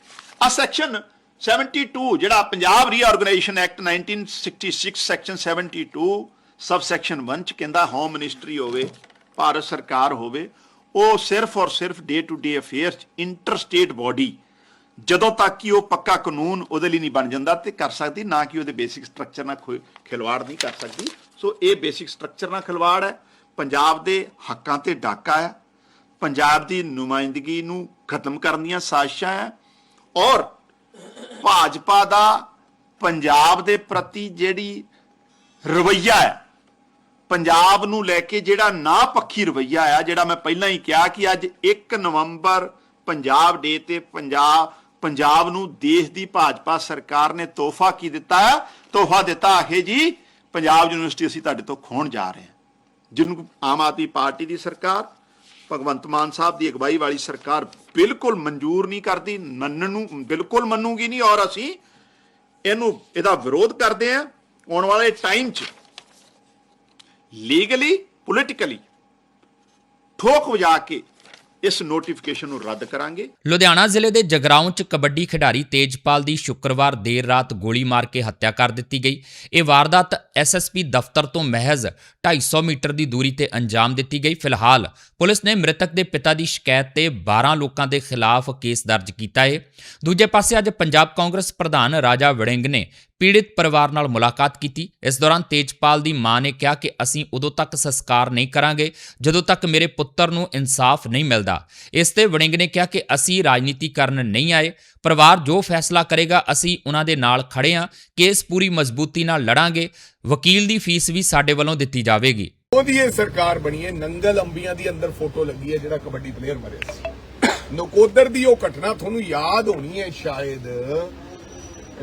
ਆ ਸੈਕਸ਼ਨ 72 ਜਿਹੜਾ Punjab reorganisation act 1966 section 72 sub section 1 ਚ ਕਹਿੰਦਾ ਹੋਮ ਮਿਨਿਸਟਰੀ ਹੋਵੇ, ਭਾਰਤ ਸਰਕਾਰ ਹੋਵੇ, ਉਹ ਸਿਰਫ ਔਰ ਸਿਰਫ day to day affairs inter state body ਜਦੋਂ ਤੱਕ ਕਿ ਉਹ ਪੱਕਾ ਕਾਨੂੰਨ ਉਹਦੇ ਲਈ ਨਹੀਂ ਬਣ ਜਾਂਦਾ ਤੇ ਕਰ ਸਕਦੀ, ਨਾ ਕਿ ਉਹਦੇ ਬੇਸਿਕ ਸਟਰਕਚਰ ਨਾਲ ਕੋਈ ਖਿਲਵਾੜ ਨਹੀਂ ਕਰ ਸਕਦੀ। ਸੋ ਇਹ ਬੇਸਿਕ ਸਟਰਕਚਰ ਨਾਲ ਖਿਲਵਾੜ ਹੈ। ਪੰਜਾਬ ਦੇ ਹੱਕਾਂ ਤੇ ਡਾਕਾ ਹੈ। ਪੰਜਾਬ ਦੀ ਨੁਮਾਇੰਦਗੀ ਨੂੰ ਖਤਮ ਕਰਨ ਦੀਆਂ ਸਾਜ਼ਿਸ਼ਾਂ ਹੈ ਔਰ ਭਾਜਪਾ ਦਾ ਪੰਜਾਬ ਦੇ ਪ੍ਰਤੀ ਜਿਹੜੀ ਰਵਈਆ ਹੈ, ਪੰਜਾਬ ਨੂੰ ਲੈ ਕੇ ਜਿਹੜਾ ਨਾ ਪੱਖੀ ਰਵਈਆ ਆ, ਜਿਹੜਾ ਮੈਂ ਪਹਿਲਾਂ ਹੀ ਕਿਹਾ ਕਿ ਅੱਜ 1 ਨਵੰਬਰ ਪੰਜਾਬ ਡੇ ਤੇ ਪੰਜਾਬ ਪੰਜਾਬ ਨੂੰ ਦੇਸ਼ ਦੀ ਭਾਜਪਾ ਸਰਕਾਰ ਨੇ ਤੋਹਫਾ ਕੀ ਦਿੱਤਾ? ਹੈ ਤੋਹਫਾ ਦਿੱਤਾ ਆਖੇ ਜੀ, ਪੰਜਾਬ ਯੂਨੀਵਰਸਿਟੀ ਅਸੀਂ ਤੁਹਾਡੇ ਤੋਂ ਖੋਣ ਜਾ ਰਹੇ ਹਾਂ। ਜਿਹਨੂੰ ਆਮ ਆਦਮੀ ਪਾਰਟੀ ਦੀ ਸਰਕਾਰ, ਭਗਵੰਤ ਮਾਨ ਸਾਹਿਬ ਦੀ ਅਗਵਾਈ ਵਾਲੀ ਸਰਕਾਰ ਬਿਲਕੁਲ ਮਨਜ਼ੂਰ ਨਹੀਂ ਕਰਦੀ ਮੰਨਣ ਨੂੰ ਬਿਲਕੁਲ ਮੰਨੂਗੀ ਨਹੀਂ ਔਰ ਅਸੀਂ ਇਹਨੂੰ, ਇਹਦਾ ਵਿਰੋਧ ਕਰਦੇ ਹਾਂ ਆਉਣ ਵਾਲੇ ਟਾਈਮ 'ਚ। ਲੀਗਲੀ ਪੋਲੀਟੀਕਲੀ ਠੋਕ ਵਜਾ ਕੇ ਇਸ ਨੋਟੀਫਿਕੇਸ਼ਨ ਨੂੰ ਰੱਦ ਕਰਾਂਗੇ। ਲੁਧਿਆਣਾ ਜ਼ਿਲ੍ਹੇ ਦੇ ਜਗਰਾਉਂ 'ਚ ਕਬੱਡੀ ਖਿਡਾਰੀ ਤੇਜਪਾਲ ਦੀ ਸ਼ੁੱਕਰਵਾਰ ਦੇਰ ਰਾਤ ਗੋਲੀ ਮਾਰ ਕੇ ਹੱਤਿਆ ਕਰ ਦਿੱਤੀ ਗਈ। ਇਹ ਵਾਰਦਾਤ ਐਸਐਸਪੀ ਦਫ਼ਤਰ ਤੋਂ ਮਹਿਜ਼ 250 ਮੀਟਰ ਦੀ ਦੂਰੀ ਤੇ ਅੰਜਾਮ ਦਿੱਤੀ ਗਈ। ਫਿਲਹਾਲ ਪੁਲਿਸ ਨੇ ਮ੍ਰਿਤਕ ਦੇ ਪਿਤਾ ਦੀ ਸ਼ਿਕਾਇਤ ਤੇ 12 ਲੋਕਾਂ ਦੇ ਖਿਲਾਫ ਕੇਸ ਦਰਜ ਕੀਤਾ ਹੈ। ਦੂਜੇ ਪਾਸੇ ਅੱਜ ਪੰਜਾਬ ਕਾਂਗਰਸ ਪ੍ਰਧਾਨ ਰਾਜਾ ਵੜਿੰਗ ਨੇ ਪੀੜਿਤ ਪਰਿਵਾਰ ਨਾਲ ਮੁਲਾਕਾਤ ਕੀਤੀ। ਇਸ ਦੌਰਾਨ ਤੇਜਪਾਲ ਦੀ ਮਾਂ ਨੇ ਕਿਹਾ ਕਿ ਅਸੀਂ ਉਦੋਂ ਤੱਕ ਸੰਸਕਾਰ ਨਹੀਂ ਕਰਾਂਗੇ, ਜਦੋਂ ਤੱਕ ਮੇਰੇ ਪੁੱਤਰ ਨੂੰ ਇਨਸਾਫ ਨਹੀਂ ਮਿਲਦਾ। ਇਸ ਤੇ ਵੜਿੰਗ ਨੇ ਕਿਹਾ ਕਿ ਅਸੀਂ ਰਾਜਨੀਤੀ ਕਰਨ ਨਹੀਂ ਆਏ। ਪਰਿਵਾਰ ਜੋ ਫੈਸਲਾ ਕਰੇਗਾ, ਅਸੀਂ ਉਹਨਾਂ ਦੇ ਨਾਲ ਖੜੇ ਹਾਂ। ਕੇਸ ਪੂਰੀ ਮਜ਼ਬੂਤੀ ਨਾਲ ਲੜਾਂਗੇ। ਵਕੀਲ ਦੀ ਫੀਸ ਵੀ ਸਾਡੇ ਵੱਲੋਂ ਦਿੱਤੀ ਜਾਵੇਗੀ। ਉਹਦੀ ਇਹ ਸਰਕਾਰ ਬਣੀ ਹੈ, ਨੰਗਲ ਅੰਬੀਆਂ ਦੀ ਅੰਦਰ ਫੋਟੋ ਲੱਗੀ ਹੈ, ਜਿਹੜਾ ਕਬੱਡੀ ਪਲੇਅਰ ਮਰਿਆ ਸੀ। ਨਕੋਦਰ ਦੀ ਉਹ ਘਟਨਾ ਤੁਹਾਨੂੰ ਯਾਦ ਹੋਣੀ ਹੈ ਸ਼ਾਇਦ।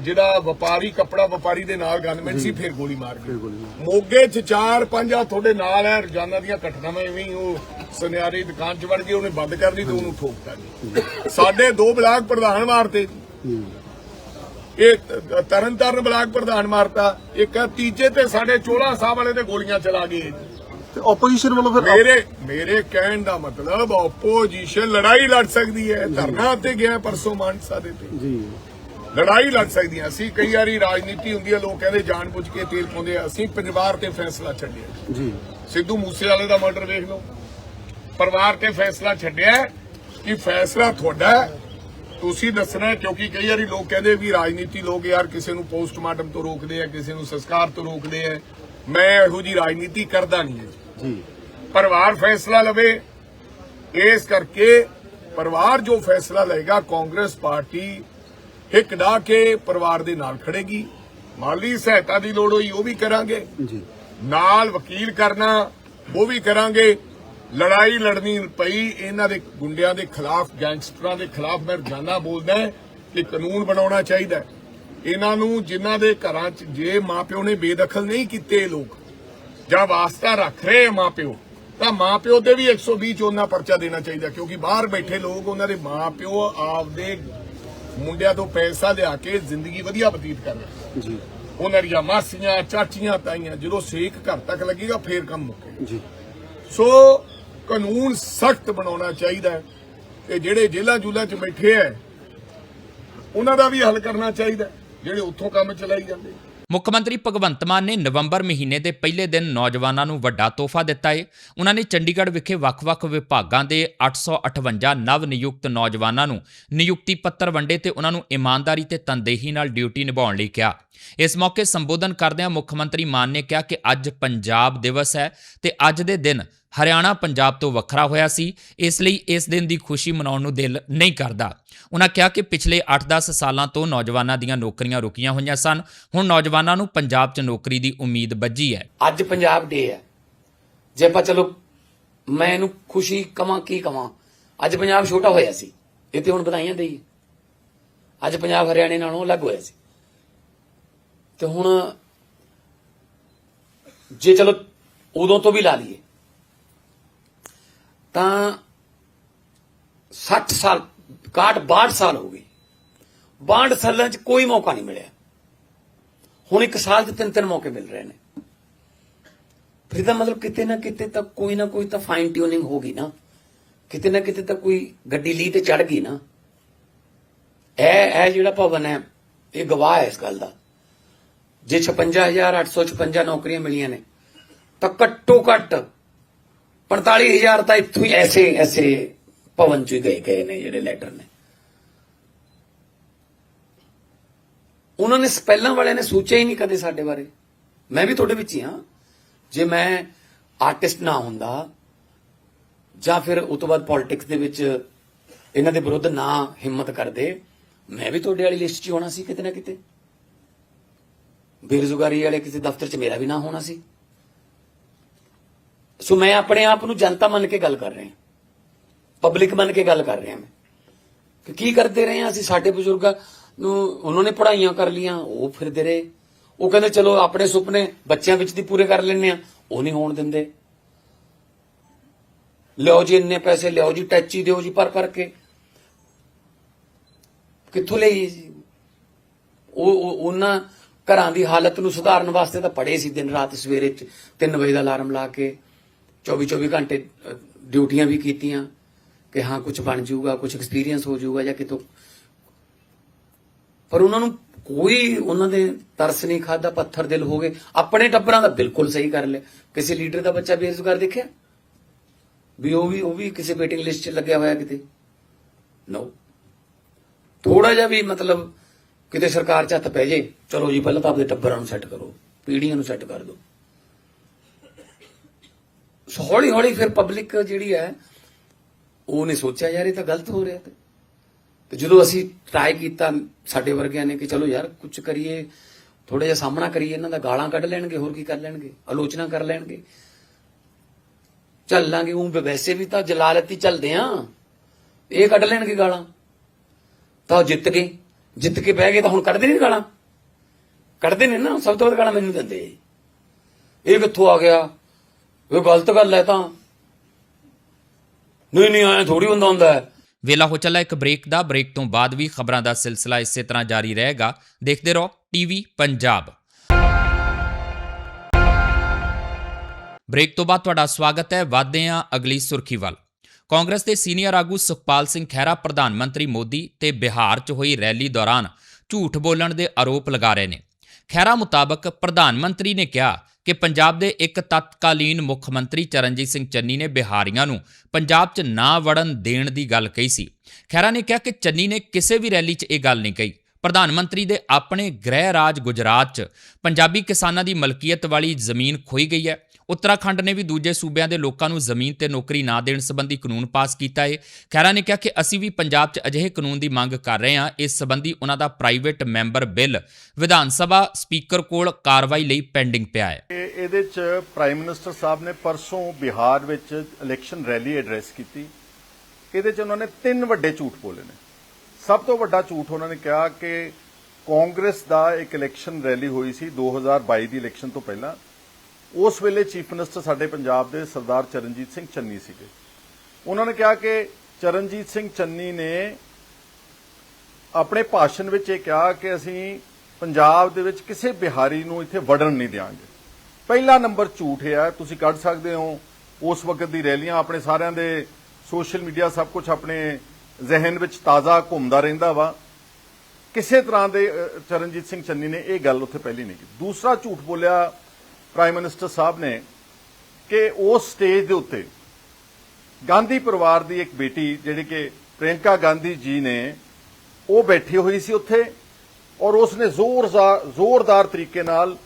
ਜਿਹੜਾ ਵਪਾਰੀ ਕੱਪੜਾ ਵਪਾਰੀ ਦੇ ਨਾਲ ਗਨਮੈਨ ਸੀ ਫਿਰ ਗੋਲੀ ਮਾਰ ਗਏ ਮੋਗੇ ਚ ਚਾਰ ਪੰਜ ਆ ਤੁਹਾਡੇ ਨਾਲ ਹੈ ਰੋਜ਼ਾਨਾ ਦੀਆਂ ਘਟਨਾਵਾਂ ਐਵੇਂ ਉਹ ਸੁਨਿਆਰੀ ਦੁਕਾਨ ਚ ਵੜ ਕੇ ਉਹਨੇ ਬੰਦ ਕਰ ਲਈ ਤੇ ਉਹਨੂੰ ਠੋਕਤਾ ਜੀ। ਸਾਡੇ ਦੋ ਬਲਾਕ ਪ੍ਰਧਾਨ ਮਾਰਤੇ। ਇਹ ਤ- ਤਰਨ ਤਾਰਨ ਬਲਾਕ ਪ੍ਰਧਾਨ ਮਾਰਤਾ ਇੱਕ ਤੀਜੇ ਤੇ ਸਾਡੇ ਚੋਲਾ ਸਾਹਿਬ ਵਾਲੇ ਤੇ ਗੋਲੀਆਂ ਚਲਾ ਗਏ। ਆਪੋਜੀਸ਼ਨ ਵੱਲੋਂ ਫਿਰ ਮੇਰੇ ਮੇਰੇ ਕਹਿਣ ਦਾ ਮਤਲਬ ਆਪੋਜੀਸ਼ਨ ਲੜਾਈ ਲੜ ਸਕਦੀ ਹੈ ਧਰਨਾ ਤੇ ਗਿਆ ਪਰਸੋਂ ਮਾਨਸਾ ਦੇ ਤੇ। ਜੀ। ਲੜਾਈ ਲੜ ਸਕਦੀ ਹੈ ਅਸੀਂ ਕਈ ਵਾਰੀ ਰਾਜਨੀਤੀ ਹੁੰਦੀ ਹੈ ਲੋਕ ਕਹਿੰਦੇ ਜਾਣਬੁੱਝ ਕੇ ਤੇਲ ਪਾਉਂਦੇ ਆ। ਅਸੀਂ ਪਰਿਵਾਰ ਤੇ ਫੈਸਲਾ ਛੱਡਿਆ। ਜੀ। ਸਿੱਧੂ ਮੂਸੇਵਾਲੇ ਦਾ ਮਰਡਰ ਵੇਖ ਲਓ। ਪਰਿਵਾਰ ਤੇ ਫੈਸਲਾ ਛੱਡਿਆ ਕਿ ਫੈਸਲਾ ਤੁਹਾਡਾ ਤੁਸੀਂ ਦੱਸਣਾ ਕਿਉਂਕਿ ਕਈ ਵਾਰੀ ਲੋਕ ਕਹਿੰਦੇ ਵੀ ਰਾਜਨੀਤੀ ਲੋਕ ਯਾਰ ਕਿਸੇ ਨੂੰ ਪੋਸਟਮਾਰਟਮ ਤੋਂ ਰੋਕਦੇ ਆ ਕਿਸੇ ਨੂੰ ਸੰਸਕਾਰ ਤੋਂ ਰੋਕਦੇ ਆ। ਮੈਂ ਇਹੋ ਜੀ ਰਾਜਨੀਤੀ ਕਰਦਾ ਨਹੀਂ ਜੀ। ਪਰਿਵਾਰ ਫੈਸਲਾ ਲਵੇ। ਇਸ ਕਰਕੇ ਪਰਿਵਾਰ ਜੋ ਫੈਸਲਾ ਲਏਗਾ ਕਾਂਗਰਸ ਪਾਰਟੀ ਹਿੱਕ ਡਾ ਕੇ ਪਰਿਵਾਰ ਦੇ ਨਾਲ ਖੜੇਗੀ। ਮਾਲੀ ਸਹਾਇਤਾ ਦੀ ਲੋੜ ਹੋਈ ਉਹ ਵੀ ਕਰਾਂਗੇ। ਜੀ। ਨਾਲ ਵਕੀਲ ਕਰਨਾ ਉਹ ਵੀ ਕਰਾਂਗੇ। ਲੜਾਈ ਲੜਨੀ ਪਈ ਇਹਨਾਂ ਦੇ ਗੁੰਡਿਆਂ ਦੇ ਖਿਲਾਫ ਗੈਂਗਸਟਰਾਂ ਦੇ ਖਿਲਾਫ ਮੈਂ ਰੋਜ਼ਾਨਾ ਬੋਲਦਾ ਕਿ ਕਾਨੂੰਨ ਬਣਾਉਣਾ ਚਾਹੀਦਾ। ਇਹਨਾਂ ਨੂੰ ਜਿਨ੍ਹਾਂ ਦੇ ਘਰਾਂ 'ਚ ਜੇ ਮਾਪਿਓ ਨੇ ਬੇਦਖਲ ਨਹੀਂ ਕੀਤੇ ਲੋਕ ਜਾਂ ਵਾਸਤਾ ਰੱਖ ਰਹੇ ਮਾਪਿਓ ਤਾਂ ਮਾਪਿਓ ਤੇ ਵੀ 120 ਚੋਨਾ ਪਰਚਾ ਦੇਣਾ ਚਾਹੀਦਾ ਕਿਉਂਕਿ ਬਾਹਰ ਬੈਠੇ ਲੋਕ ਉਹਨਾਂ ਦੇ ਮਾਪਿਓ ਆਪਦੇ ਮੁੰਡਿਆਂ ਤੋਂ ਪੈਸਾ ਲਿਆ ਕੇ ਜ਼ਿੰਦਗੀ ਵਧੀਆ ਬਤੀਤ ਕਰ ਰਹੇ। ਜੀ। ਉਹਨਾਂ ਦੀਆਂ ਮਾਸੀਆਂ ਚਾਚੀਆਂ ਤਾਈਆਂ ਜਦੋਂ ਸੇਕ ਘਰ ਤੱਕ ਲੱਗੇਗਾ ਫੇਰ ਕੰਮ ਮੁੱਕੇ। ਜੀ। ਸੋ ਕਾਨੂੰਨ ਸਖਤ ਬਣਾਉਣਾ ਚਾਹੀਦਾ ਹੈ ਤੇ ਜਿਹੜੇ ਜੇਲ੍ਹਾਂ ਜੂਲਾਂ 'ਚ ਬੈਠੇ ਐ ਉਹਨਾਂ ਦਾ ਵੀ ਹੱਲ ਕਰਨਾ ਚਾਹੀਦਾ ਜਿਹੜੇ ਉੱਥੋਂ ਕੰਮ ਚਲਾਈ ਜਾਂਦੇ। ਮੁੱਖ ਮੰਤਰੀ ਭਗਵੰਤ ਮਾਨ ਨੇ ਨਵੰਬਰ ਮਹੀਨੇ ਦੇ ਪਹਿਲੇ ਦਿਨ ਨੌਜਵਾਨਾਂ ਨੂੰ ਵੱਡਾ ਤੋਹਫਾ ਦਿੱਤਾ ਹੈ ਉਹਨਾਂ ਨੇ ਚੰਡੀਗੜ੍ਹ ਵਿਖੇ ਵੱਖ-ਵੱਖ ਵਿਭਾਗਾਂ ਦੇ 858 ਨਵ ਨਿਯੁਕਤ ਨੌਜਵਾਨਾਂ ਨੂੰ ਨਿਯੁਕਤੀ ਪੱਤਰ ਵੰਡੇ ਤੇ ਉਹਨਾਂ ਨੂੰ ਇਮਾਨਦਾਰੀ ਤੇ ਤਨਦੇਹੀ ਨਾਲ ਡਿਊਟੀ ਨਿਭਾਉਣ ਲਈ ਕਿਹਾ। ਇਸ ਮੌਕੇ ਸੰਬੋਧਨ ਕਰਦਿਆਂ ਮੁੱਖ ਮੰਤਰੀ ਮਾਨ ਨੇ ਕਿਹਾ ਕਿ ਅੱਜ ਪੰਜਾਬ ਦਿਵਸ ਹੈ ਤੇ ਅੱਜ ਦੇ ਦਿਨ ਹਰਿਆਣਾ, ਪੰਜਾਬ ਤੋਂ ਵੱਖਰਾ ਹੋਇਆ ਸੀ, ਇਸ ਲਈ ਇਸ ਦਿਨ ਦੀ ਖੁਸ਼ੀ ਮਨਾਉਣ ਨੂੰ ਦਿਲ ਨਹੀਂ ਕਰਦਾ। ਉਹਨਾਂ ਕਿਹਾ ਕਿ ਪਿਛਲੇ 8-10 ਸਾਲਾਂ ਤੋਂ ਨੌਜਵਾਨਾਂ ਦੀਆਂ ਨੌਕਰੀਆਂ ਰੁਕੀਆਂ ਹੋਈਆਂ ਸਨ। ਹੁਣ ਨੌਜਵਾਨਾਂ ਨੂੰ ਪੰਜਾਬ 'ਚ ਨੌਕਰੀ ਦੀ ਉਮੀਦ ਬੱਝੀ ਹੈ। ਅੱਜ ਪੰਜਾਬ ਡੇ ਹੈ। ਜੇ ਆਪਾਂ ਚਲੋ, ਮੈਂ ਇਹਨੂੰ ਖੁਸ਼ੀ ਕਵਾਂ, ਕੀ ਕਵਾਂ? ਅੱਜ ਪੰਜਾਬ ਛੋਟਾ ਹੋਇਆ ਸੀ। ਇਹ ਤੇ ਹੁਣ ਵਧਾਈਆਂ ਦੇਈ ਅੱਜ ਪੰਜਾਬ ਹਰਿਆਣੇ ਨਾਲੋਂ ਅਲੱਗ ਹੋਇਆ ਸੀ। ਤੇ ਹੁਣ ਜੇ ਚਲੋ ਉਦੋਂ ਤੋਂ ਵੀ ਲਾ ਲਈਏ, ਤਾਂ 60 ਸਾਲ 61 62 ਸਾਲ ਹੋ ਗਏ 62 ਸਾਲਾਂ 'ਚ ਕੋਈ ਮੌਕਾ ਨਹੀਂ ਮਿਲਿਆ। ਹੁਣ ਇੱਕ ਸਾਲ 'ਚ ਤਿੰਨ ਤਿੰਨ ਮੌਕੇ ਮਿਲ ਰਹੇ ਨੇ। ਫਿਰ ਇਹਦਾ ਮਤਲਬ ਕਿਤੇ ਨਾ ਕਿਤੇ ਤਾਂ ਕੋਈ ਨਾ ਕੋਈ ਤਾਂ ਫਾਈਨ ਟਿਊਨਿੰਗ ਹੋ ਗਈ ਨਾ। ਕਿਤੇ ਨਾ ਕਿਤੇ ਤਾਂ ਕੋਈ ਗੱਡੀ ਲੀ ਤੇ ਚੜ ਗਈ ਨਾ। ਇਹ ਇਹ ਜਿਹੜਾ ਭਵਨ ਹੈ, ਇਹ ਗਵਾਹ ਹੈ ਇਸ ਗੱਲ ਦਾ। ਜੇ 56856 ਨੌਕਰੀਆਂ ਮਿਲੀਆਂ ਨੇ, ਤਾਂ ਘੱਟੋ ਘੱਟ 45000 ਤਾਂ ਇੱਥੋਂ ਹੀ ਐਸੇ ਐਸੇ ਭਵਨ ਚ ਹੀ ਗਏ ਗਏ ਨੇ ਜਿਹੜੇ ਲੈਟਰ ਨੇ। ਉਹਨਾਂ ਨੇ ਪਹਿਲਾਂ ਵਾਲਿਆਂ ਨੇ ਸੋਚਿਆ ਹੀ ਨਹੀਂ ਕਦੇ ਸਾਡੇ ਬਾਰੇ। ਮੈਂ ਵੀ ਤੁਹਾਡੇ ਵਿੱਚ ਹੀ ਹਾਂ। ਜੇ ਮੈਂ ਆਰਟਿਸਟ ਨਾ ਹੁੰਦਾ, ਜਾਂ ਫਿਰ ਉਸ ਤੋਂ ਬਾਅਦ ਪੋਲਿਟਿਕਸ ਦੇ ਵਿੱਚ ਇਹਨਾਂ ਦੇ ਵਿਰੁੱਧ ਨਾ ਹਿੰਮਤ ਕਰਦੇ, ਮੈਂ ਵੀ ਤੁਹਾਡੇ ਵਾਲੀ ਲਿਸਟ 'ਚ ਹੋਣਾ ਸੀ ਕਿਤੇ ਨਾ ਕਿਤੇ। ਬੇਰੁਜ਼ਗਾਰੀ ਵਾਲੇ ਕਿਸੇ ਦਫ਼ਤਰ 'ਚ ਮੇਰਾ ਵੀ ਨਾ ਹੋਣਾ ਸੀ। ਸੋ ਮੈਂ ਆਪਣੇ ਆਪ ਨੂੰ ਜਨਤਾ ਮੰਨ ਕੇ ਗੱਲ ਕਰ ਰਿਹਾ। ਪਬਲਿਕ ਮੰਨ ਕੇ ਗੱਲ ਕਰ ਰਿਹਾ ਮੈਂ। ਕਿ ਕੀ ਕਰਦੇ ਰਹੇ ਹਾਂ ਅਸੀਂ ਸਾਡੇ ਬਜ਼ੁਰਗਾਂ ਨੂੰ? ਉਹਨਾਂ ਨੇ ਪੜ੍ਹਾਈਆਂ ਕਰ ਲੀਆਂ ਉਹ ਫਿਰਦੇ ਰਹੇ। ਉਹ ਕਹਿੰਦੇ, ਚਲੋ, ਆਪਣੇ ਸੁਪਨੇ ਬੱਚਿਆਂ ਵਿੱਚ ਦੀ ਪੂਰੇ ਕਰ ਲੈਣੇ ਆ ਉਹ ਨਹੀਂ ਹੋਣ ਦਿੰਦੇ। ਲਿਓ ਜੀ ਇੰਨੇ ਪੈਸੇ ਲਿਓ ਜੀ ਟੈਚੀ ਦਿਓ ਜੀ ਪਰ ਪਰ ਕੇ। ਕਿੱਥੋਂ ਲਈ ਉਹ ਉਹਨਾਂ ਘਰਾਂ ਦੀ ਹਾਲਤ ਨੂੰ ਸੁਧਾਰਨ ਵਾਸਤੇ ਤਾਂ ਪੜੇ ਸੀ ਦਿਨ ਰਾਤ ਸਵੇਰੇ 3 ਵਜੇ ਦਾ ਅਲਾਰਮ ਲਾ ਕੇ। 24 24 ਘੰਟੇ ਡਿਊਟੀਆਂ ਵੀ ਕੀਤੀਆਂ। ਕਿ ਹਾਂ ਕੁਝ ਬਣ ਜਾਊਗਾ ਕੁਝ ਐਕਸਪੀਰੀਅੰਸ ਹੋ ਜਾਊਗਾ ਜਾਂ ਕਿਤੋਂ। ਪਰ ਉਹਨਾਂ ਨੂੰ ਕੋਈ ਉਹਨਾਂ ਦੇ ਤਰਸ ਨਹੀਂ ਖਾਦਾ ਪੱਥਰ ਦਿਲ ਹੋ ਗਏ। ਆਪਣੇ ਟੱਬਰਾਂ ਦਾ ਬਿਲਕੁਲ ਸਹੀ ਕਰ ਲਿਆ। ਕਿਸੇ ਲੀਡਰ ਦਾ ਬੱਚਾ ਬੇਰੁਜ਼ਗਾਰ ਦੇਖਿਆ? ਵੀ ਉਹ ਵੀ ਉਹ ਵੀ ਕਿਸੇ ਵੇਟਿੰਗ ਲਿਸਟ 'ਚ ਲੱਗਿਆ ਹੋਇਆ ਕਿਤੇ? ਨੋ ਥੋੜਾ ਜਿਹਾ ਵੀ ਮਤਲਬ ਕਿਤੇ ਸਰਕਾਰ 'ਚ ਹੱਥ ਪੈ ਜੇ, ਚਲੋ ਜੀ, ਪਹਿਲਾਂ ਤਾਂ ਆਪਣੇ ਟੱਬਰਾਂ ਨੂੰ ਸੈੱਟ ਕਰੋ, ਪੀੜ੍ਹੀਆਂ ਨੂੰ ਸੈੱਟ ਕਰ ਦਿਓ। ਹੌਲੀ ਹੌਲੀ ਫਿਰ ਪਬਲਿਕ ਜਿਹੜੀ ਹੈ ਉਹਨੇ ਸੋਚਿਆ, ਯਾਰ, ਇਹ ਤਾਂ ਗਲਤ ਹੋ ਰਿਹਾ ਤੇ ਜਦੋਂ ਅਸੀਂ ਟਰਾਈ ਕੀਤਾ ਸਾਡੇ ਵਰਗਿਆਂ ਨੇ ਕਿ ਚਲੋ ਯਾਰ ਕੁਝ ਕਰੀਏ ਥੋੜਾ ਜਿਹਾ ਸਾਹਮਣਾ ਕਰੀਏ, ਇਹਨਾਂ ਦਾ ਗਾਲਾਂ ਕੱਢ ਲੈਣਗੇ, ਹੋਰ ਕੀ ਕਰ ਲੈਣਗੇ, ਆਲੋਚਨਾ ਕਰ ਲੈਣਗੇ। ਚੱਲਾਂਗੇ ਉਹ ਵੈਸੇ ਵੀ ਤਾਂ ਜਲਾਲਤੀ ਚੱਲਦੇ ਆ। ਇਹ ਕੱਢ ਲੈਣਗੇ ਗਾਲਾਂ। ਤਾਂ ਉਹ ਜਿੱਤ ਗਏ। ਜਿੱਤ ਕੇ ਬਹਿ ਗਏ ਤਾਂ ਹੁਣ ਕੱਢਦੇ ਨਹੀਂ ਗਾਲਾਂ। ਕੱਢਦੇ ਨੇ ਨਾ, ਸਭ ਤੋਂ ਵੱਧ ਗਾਲਾਂ ਮੈਨੂੰ ਦਿੰਦੇ। ਇਹ ਕਿੱਥੋਂ ਆ ਗਿਆ? ਇਹ ਗਲਤ ਗੱਲ ਹੈ ਤਾਂ। ਨਹੀਂ ਨਹੀਂ, ਐ ਥੋੜੀ ਹੁੰਦਾ ਹੁੰਦਾ ਹੈ। ਵੇਲਾ ਹੋ ਚੱਲਾ ਇੱਕ ਬ੍ਰੇਕ ਦਾ, ਬ੍ਰੇਕ ਤੋਂ ਬਾਅਦ ਵੀ ਖਬਰਾਂ ਦਾ ਸਿਲਸਿਲਾ ਇਸੇ ਤਰ੍ਹਾਂ ਜਾਰੀ ਰਹੇਗਾ। ਦੇਖਦੇ ਰਹੋ, ਟੀਵੀ ਪੰਜਾਬ। ਬ੍ਰੇਕ ਤੋਂ ਬਾਅਦ ਤੁਹਾਡਾ ਸਵਾਗਤ ਹੈ ਵਾਧੇ ਹਾਂ ਅਗਲੀ ਸੁਰਖੀ ਵੱਲ। ਕਾਂਗਰਸ ਦੇ ਸੀਨੀਅਰ ਆਗੂ ਸੁਖਪਾਲ ਸਿੰਘ ਖਹਿਰਾ, ਪ੍ਰਧਾਨ ਮੰਤਰੀ ਮੋਦੀ ਤੇ ਬਿਹਾਰ 'ਚ ਹੋਈ ਰੈਲੀ ਦੌਰਾਨ ਝੂਠ ਬੋਲਣ ਦੇ ਆਰੋਪ ਲਗਾ ਰਹੇ ਨੇ। ਖਹਿਰਾ ਮੁਤਾਬਕ ਪ੍ਰਧਾਨ ਮੰਤਰੀ ਨੇ ਕਿਹਾ ਕਿ ਪੰਜਾਬ ਦੇ ਇੱਕ ਤਤਕਾਲੀਨ ਮੁੱਖ ਮੰਤਰੀ ਚਰਨਜੀਤ ਸਿੰਘ ਚੰਨੀ ਨੇ ਬਿਹਾਰੀਆਂ ਨੂੰ ਪੰਜਾਬ 'ਚ ਨਾ ਵੜਨ ਦੇਣ ਦੀ ਗੱਲ ਕਹੀ ਸੀ। ਖਹਿਰਾ ਨੇ ਕਿਹਾ ਕਿ ਚੰਨੀ ਨੇ ਕਿਸੇ ਵੀ ਰੈਲੀ 'ਚ ਇਹ ਗੱਲ ਨਹੀਂ ਕਹੀ। ਪ੍ਰਧਾਨ ਮੰਤਰੀ ਦੇ ਆਪਣੇ ਗ੍ਰਹਿ ਰਾਜ ਗੁਜਰਾਤ 'ਚ ਪੰਜਾਬੀ ਕਿਸਾਨਾਂ ਦੀ ਮਲਕੀਅਤ ਵਾਲੀ ਜ਼ਮੀਨ ਖੋਈ ਗਈ ਹੈ। ਉੱਤਰਾਖੰਡ ਨੇ ਵੀ ਦੂਜੇ ਸੂਬਿਆਂ ਦੇ ਲੋਕਾਂ ਨੂੰ ਜ਼ਮੀਨ ਤੇ ਨੌਕਰੀ ਨਾ ਦੇਣ ਸੰਬੰਧੀ ਕਾਨੂੰਨ ਪਾਸ ਕੀਤਾ ਹੈ ਖਹਿਰਾ ਨੇ ਕਿਹਾ ਕਿ ਅਸੀਂ ਵੀ ਪੰਜਾਬ 'ਚ ਅਜਿਹੇ ਕਾਨੂੰਨ ਦੀ ਮੰਗ ਕਰ ਰਹੇ ਹਾਂ। ਇਸ ਸੰਬੰਧੀ ਉਹਨਾਂ ਦਾ private member bill Vidhan Sabha speaker ਕੋਲ ਕਾਰਵਾਈ ਲਈ ਪੈਂਡਿੰਗ ਪਿਆ ਹੈ। ਇਹ- ਇਹਦੇ ਚ ਪ੍ਰਾਈਮ ਮਿਨਿਸਟਰ ਸਾਹਿਬ ਨੇ ਪਰਸੋਂ ਬਿਹਾਰ ਵਿੱਚ ਇਲੈਕਸ਼ਨ ਰੈਲੀ ਐਡਰੈਸ ਕੀਤੀ। ਇਹਦੇ ਚ ਉਹਨਾਂ ਨੇ ਤਿੰਨ ਵੱਡੇ ਝੂਠ ਬੋਲੇ ਨੇ। ਸਭ ਤੋਂ ਵੱਡਾ ਝੂਠ ਉਹਨਾਂ ਨੇ ਕਿਹਾ ਕਿ ਕਾਂਗਰਸ ਦਾ ਇੱਕ ਇਲੈਕਸ਼ਨ ਰੈਲੀ ਹੋਈ ਸੀ 2022 ਦੀ ਇਲੈਕਸ਼ਨ ਤੋਂ ਪਹਿਲਾਂ। ਉਸ ਵੇਲੇ ਚੀਫ ਮਿਨਿਸਟਰ ਸਾਡੇ ਪੰਜਾਬ ਦੇ ਸਰਦਾਰ ਚਰਨਜੀਤ ਸਿੰਘ ਚੰਨੀ ਸੀਗੇ। ਉਹਨਾਂ ਨੇ ਕਿਹਾ ਕਿ ਚਰਨਜੀਤ ਸਿੰਘ ਚੰਨੀ ਨੇ ਆਪਣੇ ਭਾਸ਼ਣ ਵਿੱਚ ਇਹ ਕਿਹਾ ਕਿ ਅਸੀਂ ਪੰਜਾਬ ਦੇ ਵਿੱਚ ਕਿਸੇ ਬਿਹਾਰੀ ਨੂੰ ਇੱਥੇ ਵੜਨ ਨਹੀਂ ਦਿਆਂਗੇ। ਪਹਿਲਾ ਨੰਬਰ ਝੂਠ ਇਹ ਹੈ, ਤੁਸੀਂ ਕੱਢ ਸਕਦੇ ਹੋ। ਉਸ ਵਕਤ ਦੀ ਰੈਲੀਆਂ ਆਪਣੇ ਸਾਰਿਆਂ ਦੇ ਸੋਸ਼ਲ ਮੀਡੀਆ ਸਭ ਕੁਝ ਆਪਣੇ ਜ਼ਿਹਨ ਵਿੱਚ ਤਾਜ਼ਾ ਘੁੰਮਦਾ ਰਹਿੰਦਾ ਵਾ। ਕਿਸੇ ਤਰ੍ਹਾਂ ਦੇ ਚਰਨਜੀਤ ਸਿੰਘ ਚੰਨੀ ਨੇ ਇਹ ਗੱਲ ਉੱਥੇ ਪਹਿਲੀ ਨਹੀਂ ਕੀਤੀ। ਦੂਸਰਾ ਝੂਠ ਬੋਲਿਆ ਪ੍ਰਾਈਮ ਮਿਨਿਸਟਰ ਸਾਹਿਬ ਨੇ ਕਿ ਉਸ ਸਟੇਜ ਦੇ ਉੱਤੇ ਗਾਂਧੀ ਪਰਿਵਾਰ ਦੀ ਇੱਕ ਬੇਟੀ ਜਿਹੜੀ ਕਿ ਪ੍ਰਿਯੰਕਾ ਗਾਂਧੀ ਜੀ ਨੇ, ਉਹ ਬੈਠੀ ਹੋਈ ਸੀ ਉੱਥੇ ਔਰ ਉਸਨੇ ਜ਼ੋਰ ਜ਼ੋਰਦਾਰ ਤਰੀਕੇ ਨਾਲ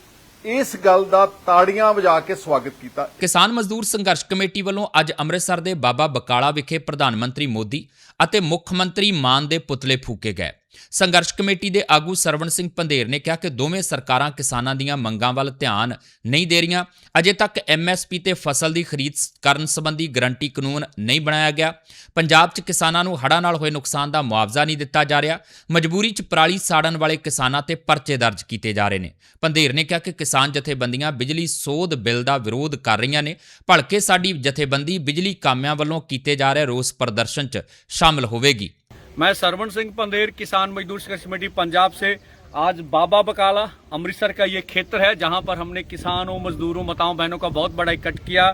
ਇਸ ਗੱਲ ਦਾ ਤਾੜੀਆਂ ਵਜਾ ਕੇ ਸਵਾਗਤ ਕੀਤਾ। ਕਿਸਾਨ ਮਜ਼ਦੂਰ ਸੰਘਰਸ਼ ਕਮੇਟੀ ਵੱਲੋਂ ਅੱਜ ਅੰਮ੍ਰਿਤਸਰ ਦੇ ਬਾਬਾ ਬਕਾਲਾ ਵਿਖੇ ਪ੍ਰਧਾਨ ਮੰਤਰੀ ਮੋਦੀ ਅਤੇ ਮੁੱਖ ਮੰਤਰੀ ਮਾਨ ਦੇ ਪੁਤਲੇ ਫੂਕੇ ਗਏ। ਸੰਘਰਸ਼ ਕਮੇਟੀ ਦੇ ਆਗੂ ਸਰਵਣ ਸਿੰਘ ਪੰਧੇਰ ਨੇ ਕਿਹਾ ਕਿ ਦੋਵੇਂ ਸਰਕਾਰਾਂ ਕਿਸਾਨਾਂ ਦੀਆਂ ਮੰਗਾਂ ਵੱਲ ਧਿਆਨ ਨਹੀਂ ਦੇ ਰਹੀਆਂ। ਅਜੇ ਤੱਕ ਐਮਐਸਪੀ ਤੇ ਫਸਲ ਦੀ ਖਰੀਦ ਕਰਨ ਸੰਬੰਧੀ ਗਰੰਟੀ ਕਾਨੂੰਨ ਨਹੀਂ ਬਣਾਇਆ ਗਿਆ। ਪੰਜਾਬ 'ਚ ਕਿਸਾਨਾਂ ਨੂੰ ਹੜ੍ਹਾਂ ਨਾਲ ਹੋਏ ਨੁਕਸਾਨ ਦਾ ਮੁਆਵਜ਼ਾ ਨਹੀਂ ਦਿੱਤਾ ਜਾ ਰਿਹਾ। ਮਜਬੂਰੀ 'ਚ ਪਰਾਲੀ ਸਾੜਨ ਵਾਲੇ ਕਿਸਾਨਾਂ ਤੇ ਪਰਚੇ ਦਰਜ ਕੀਤੇ ਜਾ ਰਹੇ ਨੇ। ਪੰਧੇਰ ਨੇ ਕਿਹਾ ਕਿ ਕਿਸਾਨ ਜਥੇਬੰਦੀਆਂ ਬਿਜਲੀ ਸੋਧ ਬਿੱਲ ਦਾ ਵਿਰੋਧ ਕਰ ਰਹੀਆਂ ਨੇ। ਭਲਕੇ ਸਾਡੀ ਜਥੇਬੰਦੀ ਬਿਜਲੀ ਕਾਮਿਆਂ ਵੱਲੋਂ ਕੀਤੇ ਜਾ ਰਹੇ ਰੋਸ ਪ੍ਰਦਰਸ਼ਨ 'ਚ ਸ਼ਾਮਲ ਹੋਵੇਗੀ। मैं सरवण सिंह पंधेर किसान मजदूर संघर्ष कमेटी पंजाब से आज बाबा बकाला अमृतसर का ये क्षेत्र है जहाँ पर हमने किसानों मजदूरों माताओं बहनों का बहुत बड़ा इकट्ठ किया।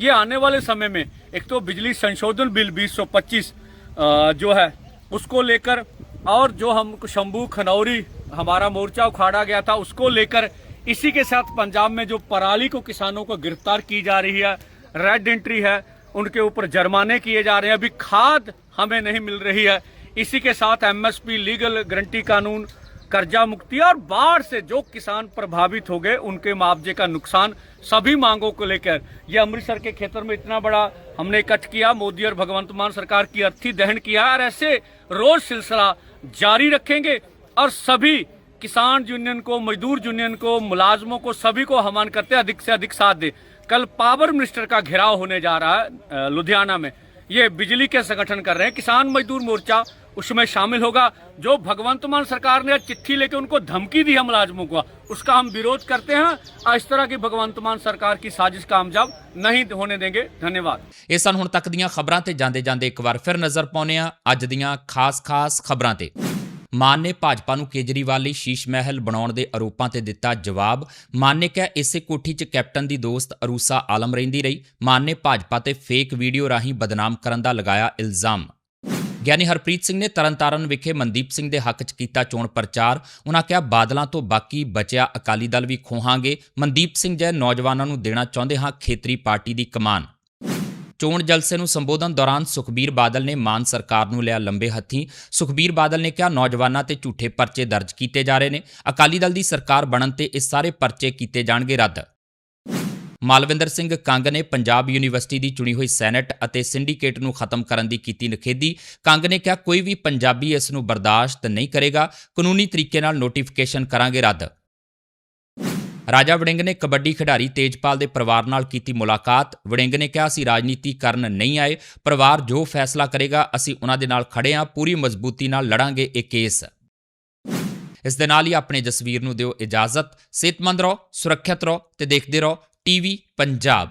ये आने वाले समय में एक तो बिजली संशोधन बिल 2025 अ, जो है उसको लेकर और जो हम शंभू खनौरी हमारा मोर्चा उखाड़ा गया था उसको लेकर इसी के साथ पंजाब में जो पराली को किसानों को गिरफ़्तार की जा रही है रेड एंट्री है उनके ऊपर जुर्माने किए जा रहे हैं। अभी खाद हमें नहीं मिल रही है इसी के साथ एमएसपी लीगल गारंटी कानून, कर्जा मुक्ति और बाढ़ से जो किसान प्रभावित हो गए, उनके मुआवजे का नुकसान सभी मांगों को लेकर। ये अमृतसर के क्षेत्र में इतना बड़ा हमने इकट्ठ किया, मोदी और भगवंत मान सरकार की अर्थी दहन किया और ऐसे रोज सिलसिला जारी रखेंगे, और सभी किसान यूनियन को, मजदूर यूनियन को, मुलाजमों को, सभी को आह्वान करते अधिक से अधिक साथ दे। कल पावर मिनिस्टर का घेराव होने जा रहा है लुधियाना में। ये बिजली के संगठन कर रहे हैं, किसान मजदूर मोर्चा उसमें शामिल होगा जो भगवंत मान सरकार ने चिट्ठी लेके उनको धमकी दी है मुलाजमों को उसका हम विरोध करते हैं और इस तरह की भगवंत मान सरकार की साजिश कामयाब नहीं होने देंगे धन्यवाद ਇਹ ਸਨ ਹੁਣ ਤੱਕ ਦੀਆਂ ਖਬਰਾਂ ਤੇ ਜਾਂਦੇ ਜਾਂਦੇ ਇੱਕ ਵਾਰ ਫਿਰ ਨਜ਼ਰ ਪਾਉਂਦੇ ਹਾਂ ਅੱਜ ਦੀਆਂ ਖਾਸ-ਖਾਸ ਖਬਰਾਂ ਤੇ ਮਾਨ ਨੇ ਭਾਜਪਾ ਨੂੰ ਕੇਜਰੀਵਾਲ ਲਈ ਸ਼ੀਸ਼ ਮਹਿਲ ਬਣਾਉਣ ਦੇ ਆਰੋਪਾਂ ਤੇ ਦਿੱਤਾ ਜਵਾਬ ਮਾਨ ਨੇ ਕਿਹਾ ਇਸੇ ਕੋਠੀ 'ਚ ਕੈਪਟਨ ਦੀ ਦੋਸਤ ਅਰੂਸਾ ਆਲਮ ਰਹਿੰਦੀ ਰਹੀ ਮਾਨ ਨੇ ਭਾਜਪਾ ਤੇ ਫੇਕ ਵੀਡੀਓ ਰਾਹੀਂ ਬਦਨਾਮ ਕਰਨ ਦਾ ਲਗਾਇਆ ਇਲਜ਼ਾਮ ਗਿਆਨੀ ਹਰਪ੍ਰੀਤ ਸਿੰਘ ਨੇ ਤਰਨਤਾਰਨ ਵਿਖੇ ਮਨਦੀਪ ਸਿੰਘ ਦੇ ਹੱਕ 'ਚ ਕੀਤਾ ਚੋਣ ਪ੍ਰਚਾਰ। ਉਹਨਾਂ ਕਿਹਾ, ਬਾਦਲਾਂ ਤੋਂ ਬਾਕੀ ਬਚਿਆ ਅਕਾਲੀ ਦਲ ਵੀ ਖੋਹਾਂਗੇ। ਮਨਦੀਪ ਸਿੰਘ ਜੈ ਨੌਜਵਾਨਾਂ ਨੂੰ ਦੇਣਾ ਚਾਹੁੰਦੇ ਹਾਂ, ਖੇਤਰੀ ਪਾਰਟੀ ਦੀ ਕਮਾਨ। ਚੋਣ ਜਲਸੇ ਨੂੰ ਸੰਬੋਧਨ ਦੌਰਾਨ ਸੁਖਬੀਰ ਬਾਦਲ ਨੇ ਮਾਨ ਸਰਕਾਰ ਨੂੰ ਲਿਆ ਲੰਬੇ ਹੱਥੀਂ। ਸੁਖਬੀਰ ਬਾਦਲ ਨੇ ਕਿਹਾ, ਨੌਜਵਾਨਾਂ ਤੇ ਝੂਠੇ ਪਰਚੇ ਦਰਜ ਕੀਤੇ ਜਾ ਰਹੇ ਨੇ। ਅਕਾਲੀ ਦਲ ਦੀ ਸਰਕਾਰ ਬਣਨ ਤੇ ਇਹ ਸਾਰੇ ਪਰਚੇ ਕੀਤੇ ਜਾਣਗੇ ਰੱਦ। ਮਾਲਵਿੰਦਰ ਸਿੰਘ ਕੰਗ ਨੇ ਪੰਜਾਬ ਯੂਨੀਵਰਸਿਟੀ ਦੀ ਚੁਣੀ ਹੋਈ ਸੈਨੇਟ ਅਤੇ ਸਿੰਡੀਕੇਟ ਨੂੰ ਖਤਮ ਕਰਨ ਦੀ ਕੀਤੀ ਨਿਖੇਧੀ। ਕੰਗ ਨੇ ਕਿਹਾ, ਕੋਈ ਵੀ ਪੰਜਾਬੀ ਇਸ ਨੂੰ ਬਰਦਾਸ਼ਤ ਨਹੀਂ ਕਰੇਗਾ। ਕਾਨੂੰਨੀ ਤਰੀਕੇ ਨਾਲ ਨੋਟੀਫਿਕੇਸ਼ਨ ਕਰਾਂਗੇ ਰੱਦ। ਰਾਜਾ ਵੜਿੰਗ ਨੇ ਕਬੱਡੀ ਖਿਡਾਰੀ ਤੇਜਪਾਲ ਦੇ ਪਰਿਵਾਰ ਨਾਲ ਕੀਤੀ ਮੁਲਾਕਾਤ। ਵੜਿੰਗ ਨੇ ਕਿਹਾ, ਅਸੀਂ ਰਾਜਨੀਤੀ ਕਰਨ ਨਹੀਂ ਆਏ। ਪਰਿਵਾਰ ਜੋ ਫੈਸਲਾ ਕਰੇਗਾ, ਅਸੀਂ ਉਹਨਾਂ ਦੇ ਨਾਲ ਖੜੇ ਹਾਂ। ਪੂਰੀ ਮਜ਼ਬੂਤੀ ਨਾਲ ਲੜਾਂਗੇ ਇਹ ਕੇਸ। ਇਸ ਦੇ ਨਾਲ ਹੀ ਆਪਣੇ ਜਸਵੀਰ ਨੂੰ ਦਿਓ ਇਜਾਜ਼ਤ। ਸਿਹਤਮੰਦ ਰਹੋ, ਸੁਰੱਖਿਅਤ ਰਹੋ ਤੇ ਦੇਖਦੇ ਰਹੋ। ਟੀਵੀ ਪੰਜਾਬ।